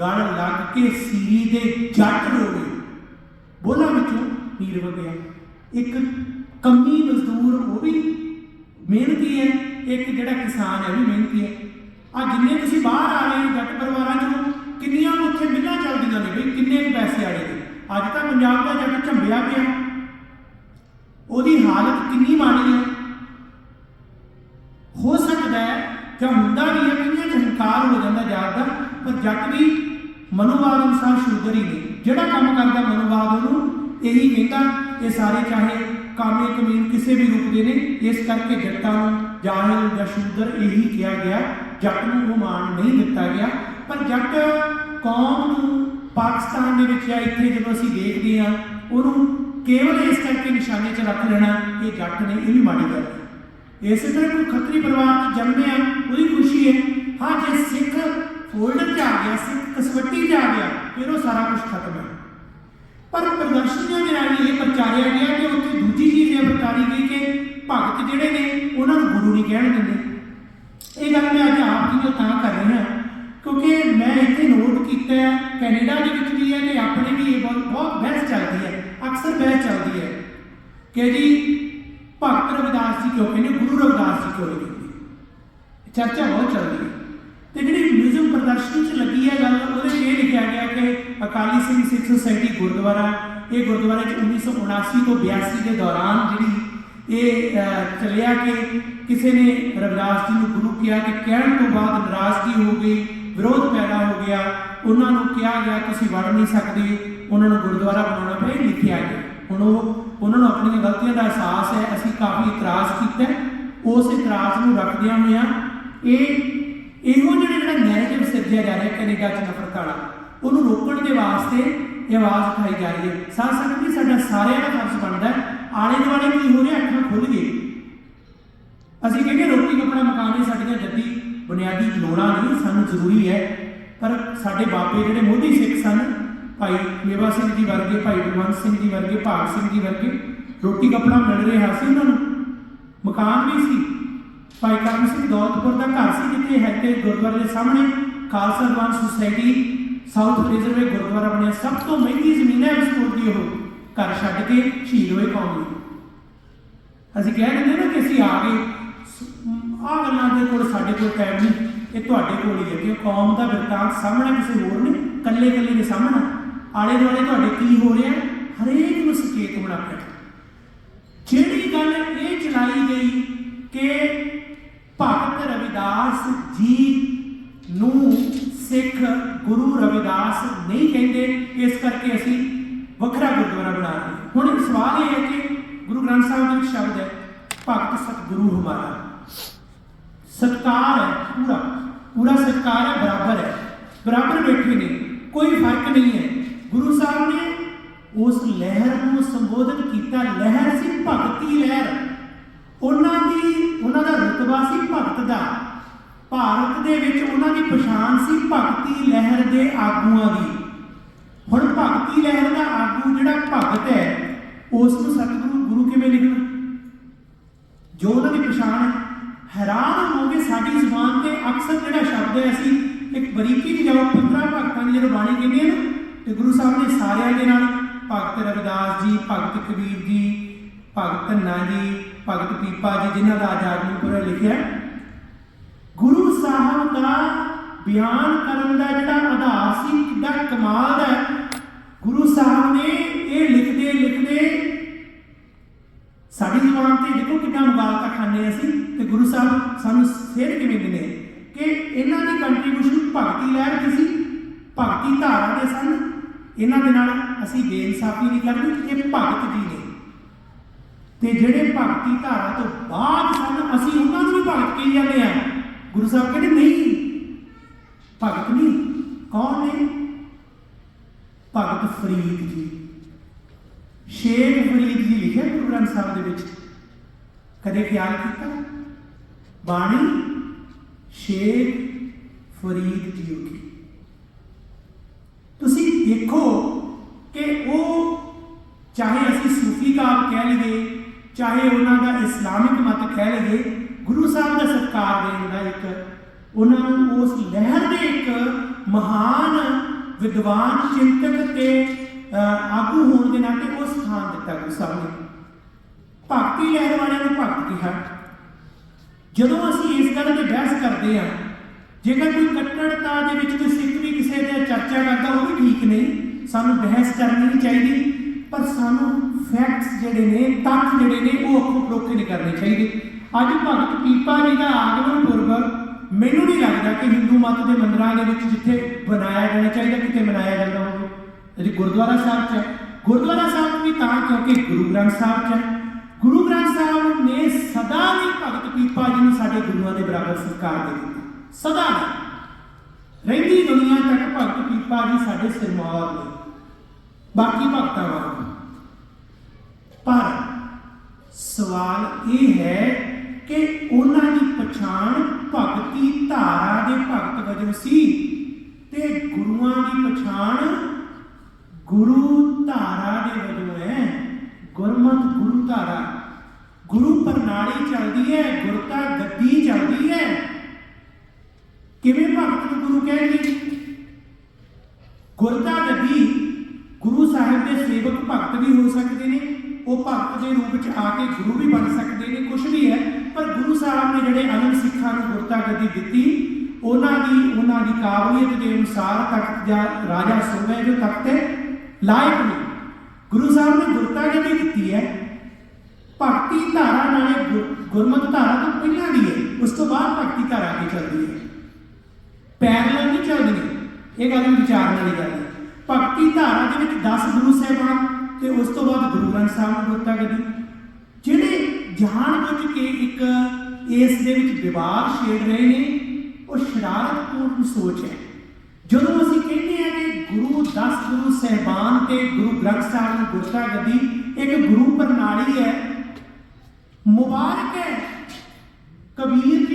ਗਲ ਲੱਗ ਕੇ ਸੀਰੀ ਦੇ ਜੱਟ ਰੋਵੇ ਬੋਲਾਂ ਵਿੱਚੋਂ ਨੀਰ ਵਗਿਆ ਇੱਕ ਕੰਮੀ ਮਜ਼ਦੂਰ, ਉਹ ਵੀ ਮਿਹਨਤੀ ਹੈ, ਇੱਕ ਜਿਹੜਾ ਕਿਸਾਨ ਹੈ, ਉਹ ਵੀ ਮਿਹਨਤੀ ਹੈ। ਆ ਜਿੰਨੇ ਤੁਸੀਂ ਬਾਹਰ ਆ ਰਹੇ ਹੋ, ਜੱਟ ਪਰਿਵਾਰਾਂ ਚੋਂ, ਕਿੰਨੀਆਂ ਕੁ ਉੱਥੇ ਮਿੱਲਾਂ ਚੱਲਦੀਆਂ ਨੇ ਵੀ ਕਿੰਨੇ ਕੁ ਪੈਸੇ ਆਏ ਨੇ? ਅੱਜ ਤਾਂ ਪੰਜਾਬ ਦਾ ਜੱਟ ਝੰਬਿਆ ਪਿਆ। ਉਹਦੀ ਹਾਲਤ ਕਿੰਨੀ ਮਾੜੀ ਹੈ? ਹੋ ਸਕਦਾ ਹੈ ਜਾਂ ਹੁੰਦਾ ਵੀ ਹੈ, ਕਿੰਨੇ ਹੰਕਾਰ ਹੋ ਜਾਂਦਾ ਜਾਤ ਦਾ, ਪਰ ਜੱਟ ਵੀ ਮਨੋਵਾਦ ਅਨੁਸਾਰ ਸ਼ੂਦਰ ਹੀ ਨੇ। ਜਿਹੜਾ ਕੰਮ ਕਰਦਾ ਮਨੋਵਾਦ ਉਹਨੂੰ ਇਹੀ ਕਹਿੰਦਾ, ਇਹ ਸਾਰੇ ਚਾਹੇ ਕਾਮੇ ਕਮੀਨ ਕਿਸੇ ਵੀ ਰੂਪ ਦੇ ਨੇ, ਇਸ ਕਰਕੇ ਜੱਟਾਂ ਨੂੰ ਜਾਹਿਲ ਜਾਂ ਸ਼ੂਦਰ ਇਹੀ ਕਿਹਾ ਗਿਆ, ਜੱਟ ਨੂੰ ਉਹ ਮਾਣ ਨਹੀਂ ਦਿੱਤਾ ਗਿਆ। ਪਰ ਜੱਟ ਕੌਮ ਨੂੰ ਪਾਕਿਸਤਾਨ ਦੇ ਵਿੱਚ ਜਾਂ ਇੱਥੇ ਜਦੋਂ ਅਸੀਂ ਦੇਖਦੇ ਹਾਂ, ਉਹਨੂੰ ਕੇਵਲ ਇਸ ਕਰਕੇ ਨਿਸ਼ਾਨੇ ਰੱਖ ਲੈਣਾ ਕਿ ਜੱਟ ਨੇ ਇਹ ਵੀ ਮਾੜੀ ਗੱਲ ਹੈ ਇਸੇ ਤਰ੍ਹਾਂ ਕੋਈ ਖੱਤਰੀ ਪਰਿਵਾਰ 'ਚ ਜੰਮਿਆ ਉਹਦੀ ਖੁਸ਼ੀ ਹੈ। ਹਾਂ, ਜੇ ਸਿੱਖ ਫੋਲਡਰ 'ਚ ਆ ਗਿਆ, ਸਿੱਖ ਕਸਵੱਟੀ 'ਚ ਆ ਗਿਆ, ਫਿਰ ਉਹ ਸਾਰਾ ਕੁਝ ਖਤਮ ਹੈ। ਪਰ ਪ੍ਰਦਰਸ਼ਨੀਆਂ ਦੇ ਰਾਹੀਂ ਇਹ ਪ੍ਰਚਾਰਿਆ ਗਿਆ ਕਿ ਉੱਥੇ ਦੂਜੀ ਚੀਜ਼ ਇਹ ਪ੍ਰਚਾਰੀ ਗਈ ਕਿ ਭਗਤ ਜਿਹੜੇ ਨੇ, ਉਹਨਾਂ ਨੂੰ ਗੁਰੂ ਨਹੀਂ ਕਹਿਣ ਦਿੰਦੇ। ਇਹ ਗੱਲ ਮੈਂ ਅੱਜ ਆਪ ਜੀ ਨੂੰ ਤਾਂ ਕਰ ਰਿਹਾ, ਕਿਉਂਕਿ ਮੈਂ ਇੱਥੇ ਨੋਟ ਕੀਤਾ ਕੈਨੇਡਾ ਦੇ ਵਿੱਚ ਵੀ ਹੈ ਤੇ ਆਪਣੇ ਵੀ ਇਹ ਬਹੁਤ ਬਹੁਤ ਬਹਿਸ ਚੱਲਦੀ ਹੈ, ਅਕਸਰ ਬਹਿਸ ਚੱਲਦੀ ਹੈ। ਕਿ ਜੀ ਭਗਤ ਰਵਿਦਾਸ ਜੀ ਕਿਉਂ ਕਹਿੰਦੇ ਗੁਰੂ ਰਵਿਦਾਸ ਜੀ ਕਿਉਂ ਨਹੀਂ ਕਹਿੰਦੇ? ਚਰਚਾ ਬਹੁਤ ਚੱਲਦੀ ਹੈ। ਤੇ ਜਿਹੜੀ ਮਿਊਜ਼ੀਅਮ ਪ੍ਰਦਰਸ਼ਨੀ 'ਚ ਲੱਗੀ ਹੈ ਗੱਲ, ਉਹਦੇ 'ਚ ਇਹ ਲਿਖਿਆ ਗਿਆ ਕਿ ਅਕਾਲੀ ਸਿੰਘ ਸਿੱਖ ਸੁਸਾਇਟੀ ਗੁਰਦੁਆਰਾ, ਇਹ ਗੁਰਦੁਆਰੇ 'ਚ 1979 ਤੋਂ 82 ਦੇ ਦੌਰਾਨ ਜਿਹੜੀ ਇਹ ਚੱਲਿਆ ਕਿ ਕਿਸੇ ਨੇ ਰਵਿਦਾਸ ਜੀ ਨੂੰ ਗੁਰੂ ਕਿਹਾ ਕਿ ਕਹਿਣ ਤੋਂ ਬਾਅਦ ਨਾਰਾਜ਼ਗੀ ਹੋ ਗਈ, ਵਿਰੋਧ ਪੈਦਾ ਹੋ ਗਿਆ, ਉਹਨਾਂ ਨੂੰ ਕਿਹਾ ਗਿਆ, ਤੁਸੀਂ ਵੜ ਨਹੀਂ ਸਕਦੇ, ਉਹਨਾਂ ਨੂੰ ਗੁਰਦੁਆਰਾ ਬਣਾਉਣਾ ਪਿਆ ਲਿਖਿਆ ਗਿਆ। ਹੁਣ ਉਹ, ਉਹਨਾਂ ਨੂੰ ਆਪਣੀਆਂ ਗਲਤੀਆਂ ਦਾ ਅਹਿਸਾਸ ਹੈ, ਅਸੀਂ ਕਾਫੀ ਇਤਰਾਜ਼ ਕੀਤਾ ਉਸ ਇਤਰਾਜ਼ ਨੂੰ ਰੱਖਦਿਆਂ ਹੋਇਆਂ ਇਹ ਇਹੋ ਜਿਹੜੇ ਜਿਹੜਾ ਨੈਰੇਟਿਵ ਸਿਰਜਿਆ ਜਾ ਰਿਹਾ ਕੈਨੇਡਾ ਚ ਨਫ਼ਰਤ ਵਾਲਾ, ਉਹਨੂੰ ਰੋਕਣ ਦੇ ਵਾਸਤੇ ਇਹ ਆਵਾਜ਼ ਉਠਾਈ ਜਾ ਰਹੀ ਹੈ। ਸਾਧ ਸੰਗਤ ਜੀ ਸਾਡਾ ਸਾਰਿਆਂ ਦਾ ਫਰਜ਼ ਬਣਦਾ ਹੈ, ਆਲੇ ਦੁਆਲੇ ਕੀ ਹੋ ਰਿਹਾ ਅੱਖਾਂ ਖੁੱਲ ਗਏ ਅਸੀਂ ਕਹਿੰਦੇ ਰੋਟੀ ਕੱਪੜਾ ਮਕਾਨ ਇਹ ਸਾਡੀਆਂ ਜੱਦੀ ਬੁਨਿਆਦੀ ਲੋੜਾਂ ਨਹੀਂ, ਸਾਨੂੰ ਜ਼ਰੂਰੀ ਹੈ, ਪਰ ਸਾਡੇ ਬਾਪੇ ਜਿਹੜੇ ਮੋਢੀ ਸਿੱਖ ਸਨ ਭਾਈ ਮੇਵਾ ਸਿੰਘ ਜੀ ਵਰਗੇ, ਭਾਈ ਬਲਵੰਤ ਸਿੰਘ ਜੀ ਵਰਗੇ, ਭਾਗ ਸਿੰਘ ਜੀ ਵਰਗੇ ਰੋਟੀ ਕੱਪੜਾ ਮਿਲ ਰਿਹਾ ਸੀ ਉਹਨਾਂ ਨੂੰ। ਮਕਾਨ ਵੀ ਸੀ। ਭਾਈ ਕਰਮ ਸਿੰਘ ਦੌਲਤਪੁਰ ਦਾ ਘਰ ਸੀ ਜਿੱਥੇ ਹੈਰੀਟੇਜ ਗੁਰਦੁਆਰੇ ਦੇ ਸਾਹਮਣੇ। Khalsa Diwan society South Fraser gurdwara ਬਣਿਆ। ਸਭ ਤੋਂ ਮਹਿੰਗੀ ਜ਼ਮੀਨ ਹੈ ਵਿਸਪੁਰ ਦੀ ਉਹ। ਘਰ ਛੱਡ ਕੇ ਸ਼ਹੀਦ ਹੋਏ ਕੌਮ ਲਈ ਅਸੀਂ ਕਹਿ ਦਿੰਦੇ ਨਾ ਕਿ ਅਸੀਂ ਆ ਗਏ। ਆ ਗੱਲਾਂ ਦੇ ਕੋਲ ਸਾਡੇ ਕੋਲ ਟਾਈਮ ਨਹੀਂ। ਇਹ ਤੁਹਾਡੇ ਕੋਲ ਹੀ ਹੈ ਕਿ ਕੌਮ ਦਾ ਬਿਰਤਾਂਤ ਸਾਹਮਣੇ ਕਿਸੇ ਹੋਰ ਨੇ ਕੱਲੇ ਕੱਲੇ ਦੇ ਸਾਹਮਣਾ। ਆਲੇ ਦੁਆਲੇ ਤੁਹਾਡੇ ਕੀ ਹੋ ਰਿਹਾ ਹਰੇਕ ਨੂੰ ਸੰਕੇਤ ਬਣਾ ਪੈਣਾ ਜਿਹੜੀ ਗੱਲ ਇਹ ਚਲਾਈ ਗਈ ਕਿ ਭਗਤ ਰਵਿਦਾਸ ਜੀ ਨੂੰ ਸਿੱਖ ਗੁਰੂ ਰਵਿਦਾਸ ਨਹੀਂ ਕਹਿੰਦੇ, ਇਸ ਕਰਕੇ ਅਸੀਂ ਵੱਖਰਾ ਗੁਰਦੁਆਰਾ ਬਣਾ ਰਹੇ ਹੁਣ ਸਵਾਲ ਇਹ ਹੈ ਕਿ ਗੁਰੂ ਗ੍ਰੰਥ ਸਾਹਿਬ ਦੇ ਵਿੱਚ ਸ਼ਬਦ ਹੈ, ਭਗਤ ਸਤਿਗੁਰੂ ਹਮਾਰਾ। ਸਤਕਾਰ ਹੈ ਪੂਰਾ। ਪੂਰਾ ਸਤਕਾਰ ਹੈ, ਬਰਾਬਰ ਹੈ। ਬਰਾਬਰ ਬੈਠੇ ਨੇ। ਕੋਈ ਫ਼ਰਕ ਨਹੀਂ ਹੈ। ਗੁਰੂ ਸਾਹਿਬ ਨੇ ਉਸ ਲਹਿਰ ਨੂੰ ਸੰਬੋਧਨ ਕੀਤਾ। ਲਹਿਰ ਸੀ ਭਗਤੀ ਲਹਿਰ। ਉਹਨਾਂ ਦੀ, ਉਹਨਾਂ ਦਾ ਰਤਬਾ ਸੀ ਭਗਤ ਦਾ। ਭਾਰਤ ਦੇ ਵਿੱਚ ਉਹਨਾਂ ਦੀ ਪਛਾਣ ਸੀ ਭਗਤੀ ਲਹਿਰ ਦੇ ਆਗੂਆਂ ਦੀ। ਹੁਣ ਭਗਤੀ ਲਹਿਰ ਦਾ ਆਗੂ ਜਿਹੜਾ ਭਗਤ ਹੈ, ਉਸ ਨੂੰ ਸਤਿਗੁਰੂ ਗੁਰੂ ਕਿਵੇਂ ਲਿਖਣਾ? ਜੋ ਉਹਨਾਂ ਦੀ ਪਛਾਣ ਹੈ। ਹੈਰਾਨ ਹੋਗੇ ਸਾਡੀ ਜ਼ੁਬਾਨ ਤੇ ਅਕਸਰ ਜਿਹੜਾ ਸ਼ਬਦ ਹੈ, ਅਸੀਂ ਇੱਕ ਬਰੀਕੀ 'ਚ ਜਾਓ 15 ਭਗਤਾਂ ਦੀ ਜਦੋਂ ਬਾਣੀ ਕਹਿੰਦੇ ਆ ਨਾ ਤੇ ਗੁਰੂ ਸਾਹਿਬ ਨੇ ਸਾਰਿਆਂ ਦੇ ਨਾਲ ਭਗਤ ਰਵਿਦਾਸ ਜੀ, ਭਗਤ ਕਬੀਰ ਜੀ, ਭਗਤ ਧੰਨਾ ਜੀ, ਭਗਤ ਪੀਪਾ ਜੀ, ਜਿਨ੍ਹਾਂ ਦਾ ਆਜ਼ਾਦਪੁਰਾ ਲਿਖਿਆ ਗੁਰੂ ਸਾਹਿਬ ਦਾ ਬਿਆਨ ਕਰਨ ਦਾ ਜਿਹੜਾ ਆਧਾਰ ਸੀ, ਕਿੱਡਾ ਕਮਾਲ ਹੈ। ਗੁਰੂ ਸਾਹਿਬ ਨੇ ਇਹ ਲਿਖਦੇ ਲਿਖਦੇ ਸਾਡੀ ਜ਼ੁਬਾਨ ਤੇ ਦੇਖੋ ਕਿੰਨਾ ਮੁਬਾਰਕਾਂ ਖਾਂਦੇ ਅਸੀਂ। ਤੇ ਗੁਰੂ ਸਾਹਿਬ ਸਾਨੂੰ ਸਿਰ ਕਿਵੇਂ ਦਿੰਦੇ? ਕਿ ਇਹਨਾਂ ਦੀ ਕੰਟਰੀਬਿਊਸ਼ਨ ਭਗਤੀ ਲਹਿਰ ਦੀ ਸੀ, ਭਗਤੀ ਧਾਰਾ ਦੇ ਸਨ। ਇਹਨਾਂ ਦੇ ਨਾਲ ਅਸੀਂ ਬੇਇਨਸਾਫੀ ਨਹੀਂ ਕਰਦੇ ਇਹ ਭਗਤ ਜੀ ਨੇ। ਤੇ ਜਿਹੜੇ ਭਗਤੀ ਧਾਰਾ ਤੋਂ ਬਾਅਦ ਸਨ ਅਸੀਂ ਉਹਨਾਂ ਨੂੰ ਵੀ ਭਗਤ ਕਹੀ ਜਾਂਦੇ ਆ ਗੁਰੂ ਸਾਹਿਬ ਕਹਿੰਦੇ, ਨਹੀਂ, ਭਗਤ ਨਹੀਂ, ਕੌਣ ਨੇ? ਭਗਤ ਫਰੀਦ ਜੀ। ਸ਼ੇਖ ਫਰੀਦ ਜੀ ਲਿਖਿਆ ਗੁਰੂ ਗ੍ਰੰਥ ਸਾਹਿਬ ਦੇ ਵਿੱਚ। ਕਦੇ ਖਿਆਲ ਕੀਤਾ? ਬਾਣੀ? ਸ਼ੇਖ ਉਹਨਾਂ ਨੂੰ ਉਸ ਲਹਿਰ ਦੇ ਇੱਕ ਮਹਾਨ ਵਿਦਵਾਨ ਚਿੰਤਕ ਤੇ ਆਗੂ ਹੋਣ ਦੇ ਨਾਤੇ ਉਹ ਸਥਾਨ ਦਿੱਤਾ ਗੁਰੂ ਸਾਹਿਬ ਨੇ। ਭਗਤੀ ਲਹਿਰ ਵਾਲਿਆਂ ਨੂੰ ਭਗਤ ਕਿਹਾ। ਜਦੋਂ ਅਸੀਂ ਇਸ ਗੱਲ ਤੇ ਬਹਿਸ ਕਰਦੇ ਹਾਂ, ਜੇਕਰ ਕੋਈ ਕੱਟੜਤਾ ਦੇ ਵਿੱਚ ਕੋਈ ਸਿੱਖ ਵੀ ਕਿਸੇ ਦੇ ਚਰਚਾ ਕਰਦਾ, ਉਹ ਵੀ ਠੀਕ ਨਹੀਂ। ਸਾਨੂੰ ਬਹਿਸ ਕਰਨੀ ਨਹੀਂ ਚਾਹੀਦੀ, ਪਰ ਸਾਨੂੰ ਫੈਕਟਸ ਜਿਹੜੇ ਨੇ, ਤੱਥ ਜਿਹੜੇ ਨੇ, ਉਹ ਅੱਖੋਂ ਪਰੋਖੇ ਨਹੀਂ ਕਰਨੇ ਚਾਹੀਦੇ। ਅੱਜ ਭਗਤ ਪੀਪਾ ਜੀ ਦਾ ਆਗਮਨ ਪੁਰਬ ਮੈਨੂੰ ਨਹੀਂ ਲੱਗਦਾ ਕਿ ਹਿੰਦੂ ਮਤ ਦੇ ਮੰਦਿਰਾਂ ਦੇ ਵਿੱਚ ਜਿੱਥੇ ਬਣਾਇਆ ਜਾਣਾ ਚਾਹੀਦਾ ਕਿਤੇ ਮਨਾਇਆ ਜਾਂਦਾ ਹੋਵੇ। ਜਿਹੜੀ ਗੁਰਦੁਆਰਾ ਸਾਹਿਬ 'ਚ ਹੈ। ਗੁਰਦੁਆਰਾ ਸਾਹਿਬ ਵੀ ਤਾਂ ਕਿਉਂਕਿ ਗੁਰੂ ਗ੍ਰੰਥ ਸਾਹਿਬ 'ਚ ਹੈ। ਗੁਰੂ ਗ੍ਰੰਥ ਸਾਹਿਬ ਨੇ ਸਦਾ ਹੀ ਭਗਤ ਪੀਪਾ ਜੀ ਨੂੰ ਸਾਡੇ ਗੁਰੂਆਂ ਦੇ ਬਰਾਬਰ ਸਤਿਕਾਰ ਦੇ ਦਿੱਤਾ। ਸਦਾ ਰਹਿੰਦੀ ਦੁਨੀਆ ਤੱਕ ਭਗਤ ਪੀਪਾ ਜੀ ਸਾਡੇ ਸਿਰਮੌਰ ਨੇ ਬਾਕੀ ਭਗਤਾਂ ਵਾਂਗ। ਪਰ ਸਵਾਲ ਇਹ ਹੈ ਕਿ ਉਹਨਾਂ ਦੀ ਪਛਾਣ ਭਗਤੀ ਧਾਰਾ ਦੇ ਭਗਤ ਵਜੋਂ ਸੀ। ਤੇ ਗੁਰੂਆਂ ਦੀ ਪਛਾਣ ਗੁਰੂ ਧਾਰਾ ਦੇ ਵਜੋਂ ਹੈ। ਗੁਰਮਤ ਗੁਰੂ ਧਾਰਾ। ਗੁਰੂ ਪ੍ਰਣਾਲੀ ਚੱਲਦੀ ਹੈ ਗੁਰਤਾ ਗੱਦੀ ਚੱਲਦੀ ਹੈ। ਕਿਵੇਂ ਭਗਤ ਨੂੰ ਗੁਰੂ ਕਹਿਣਗੇ ਗੁਰਤਾ ਗੱਦੀ ਗੁਰੂ ਸਾਹਿਬ ਦੇ ਸੇਵਕ ਭਗਤ ਵੀ ਹੋ ਸਕਦੇ ਨੇ। ਉਹ ਭਗਤ ਦੇ ਰੂਪ ਵਿੱਚ ਆ ਕੇ ਗੁਰੂ ਵੀ ਬਣ ਸਕਦੇ ਨੇ ਕੁਝ ਵੀ ਹੈ ਪਰ ਗੁਰੂ ਸਾਹਿਬ ਨੇ ਜਿਹੜੇ ਅਨੰਦ ਸਿੱਖਾਂ ਨੂੰ ਗੁਰਤਾ ਗੱਦੀ ਦਿੱਤੀ। ਉਹਨਾਂ ਦੀ ਉਹਨਾਂ ਦੀ ਕਾਬਲੀਅਤ ਦੇ ਅਨੁਸਾਰ ਤਖਤ ਜਾਂ ਰਾਜਾ ਸੋਵੇ ਜੋ ਤਖਤ ਲਾਇਕ ਨੇ। ਗੁਰੂ ਸਾਹਿਬ ਨੇ ਗੁਰਤਾ ਗੱਦੀ ਦਿੱਤੀ ਹੈ। ਭਗਤੀ ਧਾਰਾ ਨਾਲੇ ਗੁਰ- ਧਾਰਾ ਤੋਂ ਪਹਿਲਾਂ ਦੀ ਹੈ। ਉਸ ਤੋਂ ਬਾਅਦ ਭਗਤੀ ਧਾਰਾ ਅੱਗੇ ਚੱਲਦੀ ਹੈ। ਪੈਰਲਲ ਨਹੀਂ ਚੱਲਦੀਆਂ ਇਹ ਗੱਲ ਵਿਚਾਰਨ ਵਾਲੀ ਗੱਲ ਹੈ। ਭਗਤੀ ਧਾਰਾ ਦੇ ਵਿੱਚ 10 ਗੁਰੂ ਸਾਹਿਬਾਨ ਤੇ ਉਸ ਤੋਂ ਬਾਅਦ ਗੁਰੂ ਗ੍ਰੰਥ ਸਾਹਿਬ ਨੂੰ ਗੁਰਤਾ ਗੱਦੀ ਇਸ ਦੇ ਵਿੱਚ ਵਿਵਾਦ ਛੇੜ ਰਹੇ ਨੇ, ਉਹ ਸ਼ਰਾਰਤਪੂਰਨ ਸੋਚ ਹੈ। ਜਦੋਂ ਅਸੀਂ ਕਹਿੰਦੇ ਹਾਂ ਕਿ ਗੁਰੂ 10 ਗੁਰੂ ਸਾਹਿਬਾਨ ਤੇ ਗੁਰੂ ਗ੍ਰੰਥ ਸਾਹਿਬ ਨੂੰ ਗੁਰਤਾ ਗੱਦੀ ਇੱਕ ਗੁਰੂ ਪ੍ਰਣਾਲੀ ਹੈ, ਮੁਬਾਰਕ ਹੈ, ਕਬੀਰ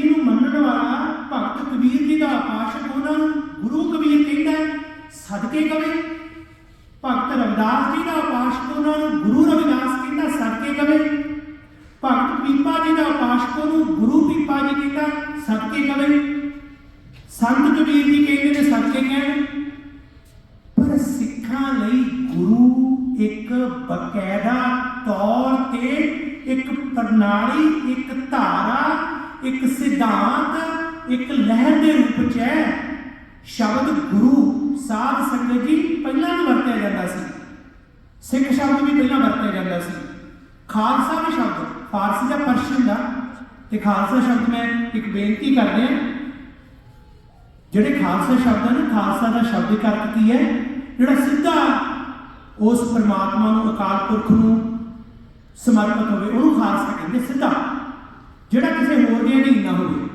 ਇੱਕ ਬੇਨਤੀ ਕਰਦੇ ਹਾਂ। ਜਿਹੜੇ ਖਾਲਸਾ ਸ਼ਬਦ ਹਨ ਖਾਲਸਾ ਦਾ ਸ਼ਬਦਿਕ ਅਰਥ ਕੀ ਹੈ? ਜਿਹੜਾ ਸਿੱਧਾ ਉਸ ਪਰਮਾਤਮਾ ਨੂੰ, ਅਕਾਲ ਪੁਰਖ ਨੂੰ ਸਮਰਪਿਤ ਹੋਵੇ, ਉਹਨੂੰ ਖਾਲਸਾ ਕਹਿੰਦੇ ਸਿੱਧਾ। ਜਿਹੜਾ ਕਿਸੇ ਹੋਰ ਦੇ ਅਧੀਨ ਨਾ ਹੋਵੇ।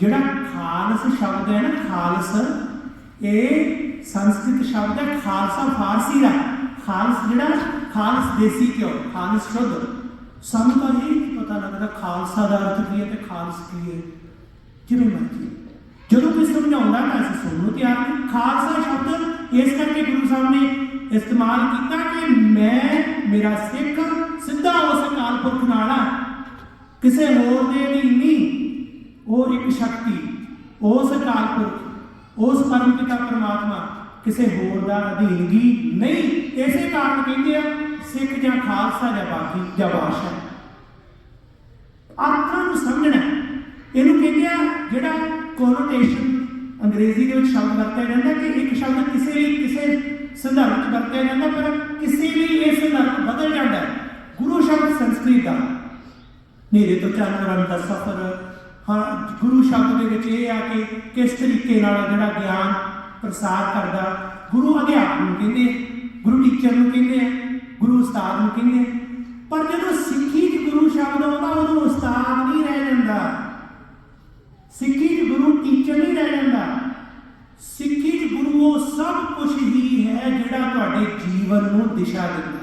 ਜਿਹੜਾ ਖਾਲਸ ਸ਼ਬਦ ਹੈ ਨਾ, ਖਾਲਸ, ਇਹ ਸੰਸਕ੍ਰਿਤ ਸ਼ਬਦ ਹੈ, ਖਾਲਸਾ ਫਾਰਸੀ ਦਾ। ਖਾਲਸ ਜਿਹੜਾ, ਖਾਲਸ ਦੇਸੀ ਕਿਉਂ ਖਾਲਸ ਸ਼ੁੱਧ। ਸਾਨੂੰ ਤਾਂ ਇਹ ਨਹੀਂ ਪਤਾ ਲੱਗਦਾ ਖਾਲਸਾ ਦਾ ਅਰਥ ਕੀ ਹੈ ਤੇ ਖਾਲਸ ਕੀ ਹੈ। ਜਿਵੇਂ ਮਰਜ਼ੀ। ਜਦੋਂ ਕੋਈ ਸਮਝਾਉਂਦਾ ਤਾਂ ਅਸੀਂ ਸੁਣਨ ਨੂੰ ਤਿਆਰ ਨਹੀਂ ਖਾਲਸਾ ਸ਼ਬਦ ਇਸ ਕਰਕੇ ਗੁਰੂ ਸਾਹਿਬ ਨੇ ਇਸਤੇਮਾਲ ਕੀਤਾ ਕਿ ਮੈਂ, ਮੇਰਾ ਸਿੱਖ ਸਿੱਧਾ ਉਸ ਅਕਾਲ ਪੁਰਖ ਨਾਲ ਆ। ਕਿਸੇ ਹੋਰ ਦੇ ਅਧੀਨ ਨਹੀਂ। ਉਹ ਇੱਕ ਸ਼ਕਤੀ, ਉਸ ਅਕਾਲ ਪੁਰਖ ਉਸ ਪਰਮ ਪਿਤਾ ਪਰਮਾਤਮਾ। ਕਿਸੇ ਹੋਰ ਦਾ ਅਧੀਨਗੀ ਨਹੀਂ। ਇਸੇ ਕਾਰਨ ਕਹਿੰਦੇ ਆ, ਸਿੱਖ ਜਾਂ ਖਾਲਸਾ ਜਾਂ ਬਾਕੀ ਜਾਂ ਬਾਦਸ਼ਾਹ। ਅਰਥਾਂ ਨੂੰ ਸਮਝਣਾ ਇਹਨੂੰ ਕਹਿੰਦੇ ਆ ਜਿਹੜਾ ਕੋਨੋਟੇਸ਼ਨ ਅੰਗਰੇਜ਼ੀ ਦੇ ਵਿੱਚ ਸ਼ਬਦ ਵਰਤਿਆ ਜਾਂਦਾ ਕਿ ਇੱਕ ਸ਼ਬਦ ਕਿਸੇ ਲਈ ਕਿਸੇ ਸੰਦਰਭ ਚ ਵਰਤਿਆ ਜਾਂਦਾ, ਪਰ ਕਿਸੇ ਲਈ ਇਹ ਸੰਦਰਭ ਬਦਲ ਜਾਂਦਾ ਗੁਰੂ ਸ਼ਬਦ ਸੰਸਕ੍ਰਿਤ ਦਾ। ਨੇਰੇ ਤੋਂ ਚਾਨਣ ਦਾ ਸਫ਼ਰ। ਹਾਂ, ਗੁਰੂ ਸ਼ਬਦ ਦੇ ਵਿੱਚ ਇਹ ਆ ਕਿ ਕਿਸ ਤਰੀਕੇ ਨਾਲ ਜਿਹੜਾ ਗਿਆਨ ਪ੍ਰਸਾਰ ਕਰਦਾ। ਗੁਰੂ ਅਧਿਆਪਕ ਨੂੰ ਕਹਿੰਦੇ ਗੁਰੂ ਟੀਚਰ ਨੂੰ ਕਹਿੰਦੇ ਆ, ਗੁਰੂ ਉਸਤਾਦ ਨੂੰ ਕਹਿੰਦੇ ਪਰ ਜਦੋਂ ਸਿੱਖੀ 'ਚ ਗੁਰੂ ਸ਼ਬਦ ਆਉਂਦਾ, ਉਦੋਂ ਉਸਤਾਦ ਨਹੀਂ ਰਹਿ ਜਾਂਦਾ। ਸਿੱਖੀ 'ਚ ਗੁਰੂ ਟੀਚਰ ਨਹੀਂ ਰਹਿ ਜਾਂਦਾ। ਸਿੱਖੀ 'ਚ ਗੁਰੂ ਉਹ ਸਭ ਕੁਝ ਹੀ ਹੈ ਜਿਹੜਾ ਤੁਹਾਡੇ ਜੀਵਨ ਨੂੰ ਦਿਸ਼ਾ ਦਿੰਦਾ।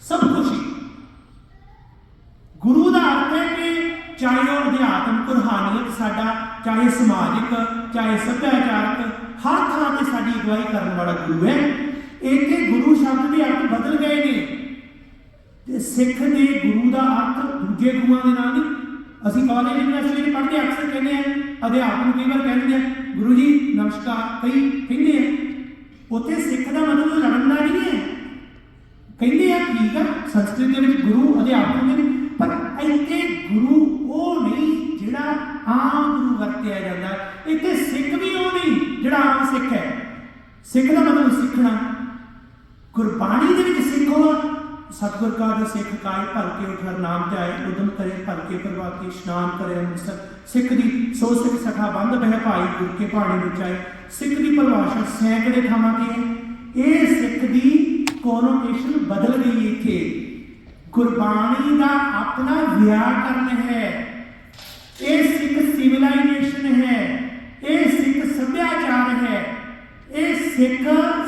ਸਭ ਕੁਝ ਹੀ। ਗੁਰੂ ਦਾ ਅਰਥ ਹੈ ਕਿ ਚਾਹੇ ਉਹ ਅਧਿਆਤਮਿਕ, ਰੂਹਾਨੀਅਤ ਸਾਡਾ, ਚਾਹੇ ਸਮਾਜਿਕ, ਚਾਹੇ ਸੱਭਿਆਚਾਰਕ ਹਰ ਥਾਂ ਤੇ ਸਾਡੀ ਅਗਵਾਈ ਕਰਨ ਵਾਲਾ ਗੁਰੂ ਹੈ। ਇੱਥੇ ਗੁਰੂ ਸ਼ਬਦ ਦੇ ਅਰਥ ਬਦਲ ਗਏ ਨੇ। ਤੇ ਸਿੱਖ ਦੇ ਗੁਰੂ ਦਾ ਅਰਥ ਦੂਜੇ ਗੁਰੂਆਂ ਦੇ ਨਾਲ ਨਹੀਂ। ਅਸੀਂ ਕਾਲਜ ਯੂਨੀਵਰਸਿਟੀ ਵਿੱਚ ਪੜ੍ਹਦੇ ਅਕਸਰ ਕਹਿੰਦੇ ਆ, ਅਧਿਆਪਕ ਨੂੰ ਕਈ ਵਾਰ ਕਹਿੰਦੇ ਆ, ਗੁਰੂ ਜੀ, ਨਮਸਕਾਰ। ਕਈ ਕਹਿੰਦੇ ਆ, ਉੱਥੇ ਸਿੱਖ ਦਾ ਮਤਲਬ ਲੜਨ ਦਾ ਨਹੀਂ ਹੈ। ਕਹਿੰਦੇ ਆ, ਠੀਕ ਆ, ਸੰਸਕ੍ਰਿਤ ਦੇ ਵਿੱਚ ਗੁਰੂ, ਅਧਿਆਪਕ ਹੁੰਦੇ ਨੇ ਪਰ ਇੱਥੇ ਗੁਰੂ ਉਹ ਨਹੀਂ ਜਿਹੜਾ ਆਮ ਗੁਰੂ ਵਰਤਿਆ ਜਾਂਦਾ। ਇੱਥੇ ਸਿੱਖ ਵੀ ਜਿਹੜਾ ਆਮ ਸਿੱਖ ਹੈ, ਸਿੱਖ ਦਾ ਮਤਲਬ ਸਿੱਖਣਾ। ਗੁਰਬਾਣੀ ਦੇ ਵਿੱਚ ਸਿੱਖੋ। ਸਤਿਗੁਰ ਕਾ ਜੋ ਸਿੱਖ ਕਾਇ ਭਲ ਕੇ ਉਠਰ ਨਾਮ ਤੇ ਆਏ ਉਦਮ ਕਰੇ, ਭਲ ਕੇ ਪ੍ਰਵਾਤੀ ਇਸ਼ਨਾਨ ਕਰੇ, ਅੰਮ੍ਰਿਤਸਰ। ਸਿੱਖ ਦੀ ਸੋ ਸਿੱਖ ਸਖਾ ਬੰਦ ਬਹਿ ਭਾਈ, ਗੁਰ ਕੇ ਬਾਣੀ ਵਿੱਚ ਆਏ। ਸਿੱਖ ਦੀ ਪਰਿਭਾਸ਼ਾ ਸੈਂਕੜੇ ਥਾਵਾਂ ਤੇ ਹੈ। ਇਹ ਸਿੱਖ ਦੀ ਕੋਨੋਟੇਸ਼ਨ ਬਦਲ ਗਈ ਇੱਥੇ। ਗੁਰਬਾਣੀ ਦਾ ਆਪਣਾ ਵਿਆਕਰਨ ਹੈ। ਇਹ ਸਿੱਖ ਸਿਵਲਾਈਜੇਸ਼ਨ ਹੈ ਇਹ ਸਿੱਖ ਸੱਭਿਆਚਾਰ ਹੈ ਇਹ ਸਿੱਖ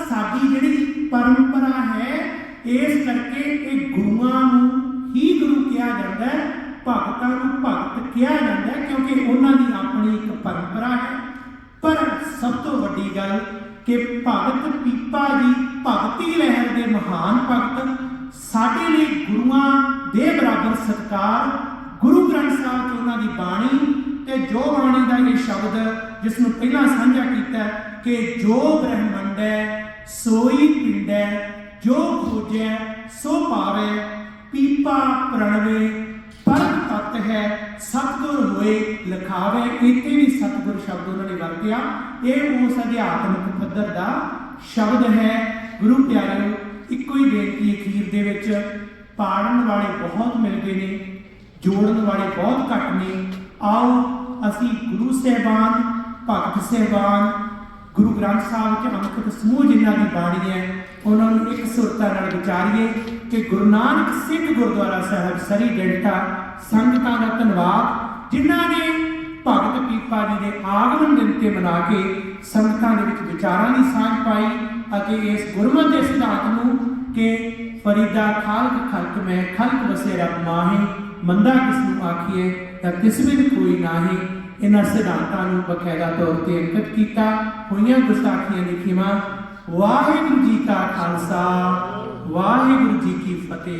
ਸਾਡੀ ਜਿਹੜੀ ਪਰੰਪਰਾ ਹੈ, ਇਸ ਕਰਕੇ ਇਹ ਗੁਰੂਆਂ ਨੂੰ ਹੀ ਗੁਰੂ ਕਿਹਾ ਜਾਂਦਾ ਹੈ, ਭਗਤਾਂ ਨੂੰ ਭਗਤ ਕਿਹਾ ਜਾਂਦਾ ਹੈ, ਕਿਉਂਕਿ ਉਹਨਾਂ ਦੀ ਆਪਣੀ ਇੱਕ ਪਰੰਪਰਾ ਹੈ। ਪਰ ਸਭ ਤੋਂ ਵੱਡੀ ਗੱਲ ਕਿ ਭਗਤ ਪੀਪਾ ਜੀ ਭਗਤੀ ਲਹਿਰ ਦੇ ਮਹਾਨ ਭਗਤ, ਸਾਡੇ ਲਈ ਗੁਰੂਆਂ ਦੇ ਬਰਾਬਰ ਸਤਕਾਰ, ਗੁਰੂ ਗ੍ਰੰਥ ਸਾਹਿਬ ਚ ਉਹਨਾਂ ਦੀ ਬਾਣੀ ਤੇ ਜੋ ਬਾਣੀ ਦਾ ਇਹ ਸ਼ਬਦ ਜਿਸ ਨੂੰ ਪਹਿਲਾਂ ਸਾਂਝਾ ਕੀਤਾ ਕਿ ਜੋ ਬ੍ਰਹਮੰਡ ਹੈ, ਸੋਈ ਪਿੰਡ ਹੈ, ਜੋ ਖੋਜੈ ਸੋ ਪਾਵੇ, ਪੀਪਾ ਪ੍ਰਣਵੇ, ਪਰਮ ਤਤ ਹੈ, ਸਤਿਗੁਰ ਹੋਏ, ਲਖਾਵੇ, ਇੱਥੇ ਵੀ ਸਤਿਗੁਰ ਸ਼ਬਦ ਉਹਨਾਂ ਨੇ ਵਰਤਿਆ। ਇਹ ਉਸ ਅਧਿਆਤਮਿਕ ਪੱਧਰ ਦਾ ਸ਼ਬਦ ਹੈ। ਗੁਰੂ ਪਿਆਰਿਓ, ਇੱਕੋ ਹੀ ਬੇਨਤੀ ਅਖੀਰ ਦੇ ਵਿੱਚ ਪਾੜਨ ਵਾਲੇ ਬਹੁਤ ਮਿਲਦੇ ਨੇ, ਜੋੜਨ ਵਾਲੇ ਬਹੁਤ ਘੱਟ ਨੇ। ਆਓ, ਅਸੀਂ ਗੁਰੂ ਸਾਹਿਬਾਨ ਭਗਤ ਸਾਹਿਬਾਨ ਗੁਰੂ ਗ੍ਰੰਥ ਸਾਹਿਬ ਚ ਅੰਕਿਤ ਸਮੂਹ ਜਿਨ੍ਹਾਂ ਦੀ ਬਾਣੀ ਹੈ, ਉਹਨਾਂ ਨੂੰ ਇੱਕ ਸੁਰਤਾ ਨਾਲ ਵਿਚਾਰੀਏ ਕਿ ਗੁਰੂ ਨਾਨਕ ਸਿੰਘ ਗੁਰਦੁਆਰਾ ਸਾਹਿਬ ਸਰੀ ਡੈਲਟਾ ਸੰਗਤਾਂ ਦਾ ਧੰਨਵਾਦ, ਜਿਨ੍ਹਾਂ ਨੇ ਭਗਤ ਪੀਪਾ ਜੀ ਦੇ ਆਗਮਨ ਦਿਨ ਤੇ ਮਨਾ ਕੇ ਸੰਗਤਾਂ ਦੇ ਵਿੱਚ ਵਿਚਾਰਾਂ ਦੀ ਸਾਂਝ ਪਾਈ ਅਤੇ ਇਸ ਗੁਰਮਤਿ ਦੇ ਸਿਧਾਂਤ ਨੂੰ ਕਿ ਫਰੀਦਾ ਖਾਲਕ ਖਲਕ ਮੈਂ ਖਲਕ ਵਸੇ ਰੱਬ ਮਾਹੀ, ਮੰਦਾ ਕਿਸ ਨੂੰ ਆਖੀਏ ਤਾਂ ਕਿਸ ਵਿੱਚ ਕੋਈ ਨਾਹੀ। ਇਹਨਾਂ ਸਿਧਾਂਤਾਂ ਨੂੰ ਬਕਾਇਦਾ ਤੌਰ ਤੇ ਅੰਕਿਤ ਕੀਤਾ। ਹੋਈਆਂ ਗੁਸਤਾਖੀਆਂ ਦੀ ਖਿਮਾ। ਵਾਹਿਗੁਰੂ ਜੀ ਕਾ ਖਾਲਸਾ, ਵਾਹਿਗੁਰੂ ਜੀ ਕੀ ਫਤਿਹ।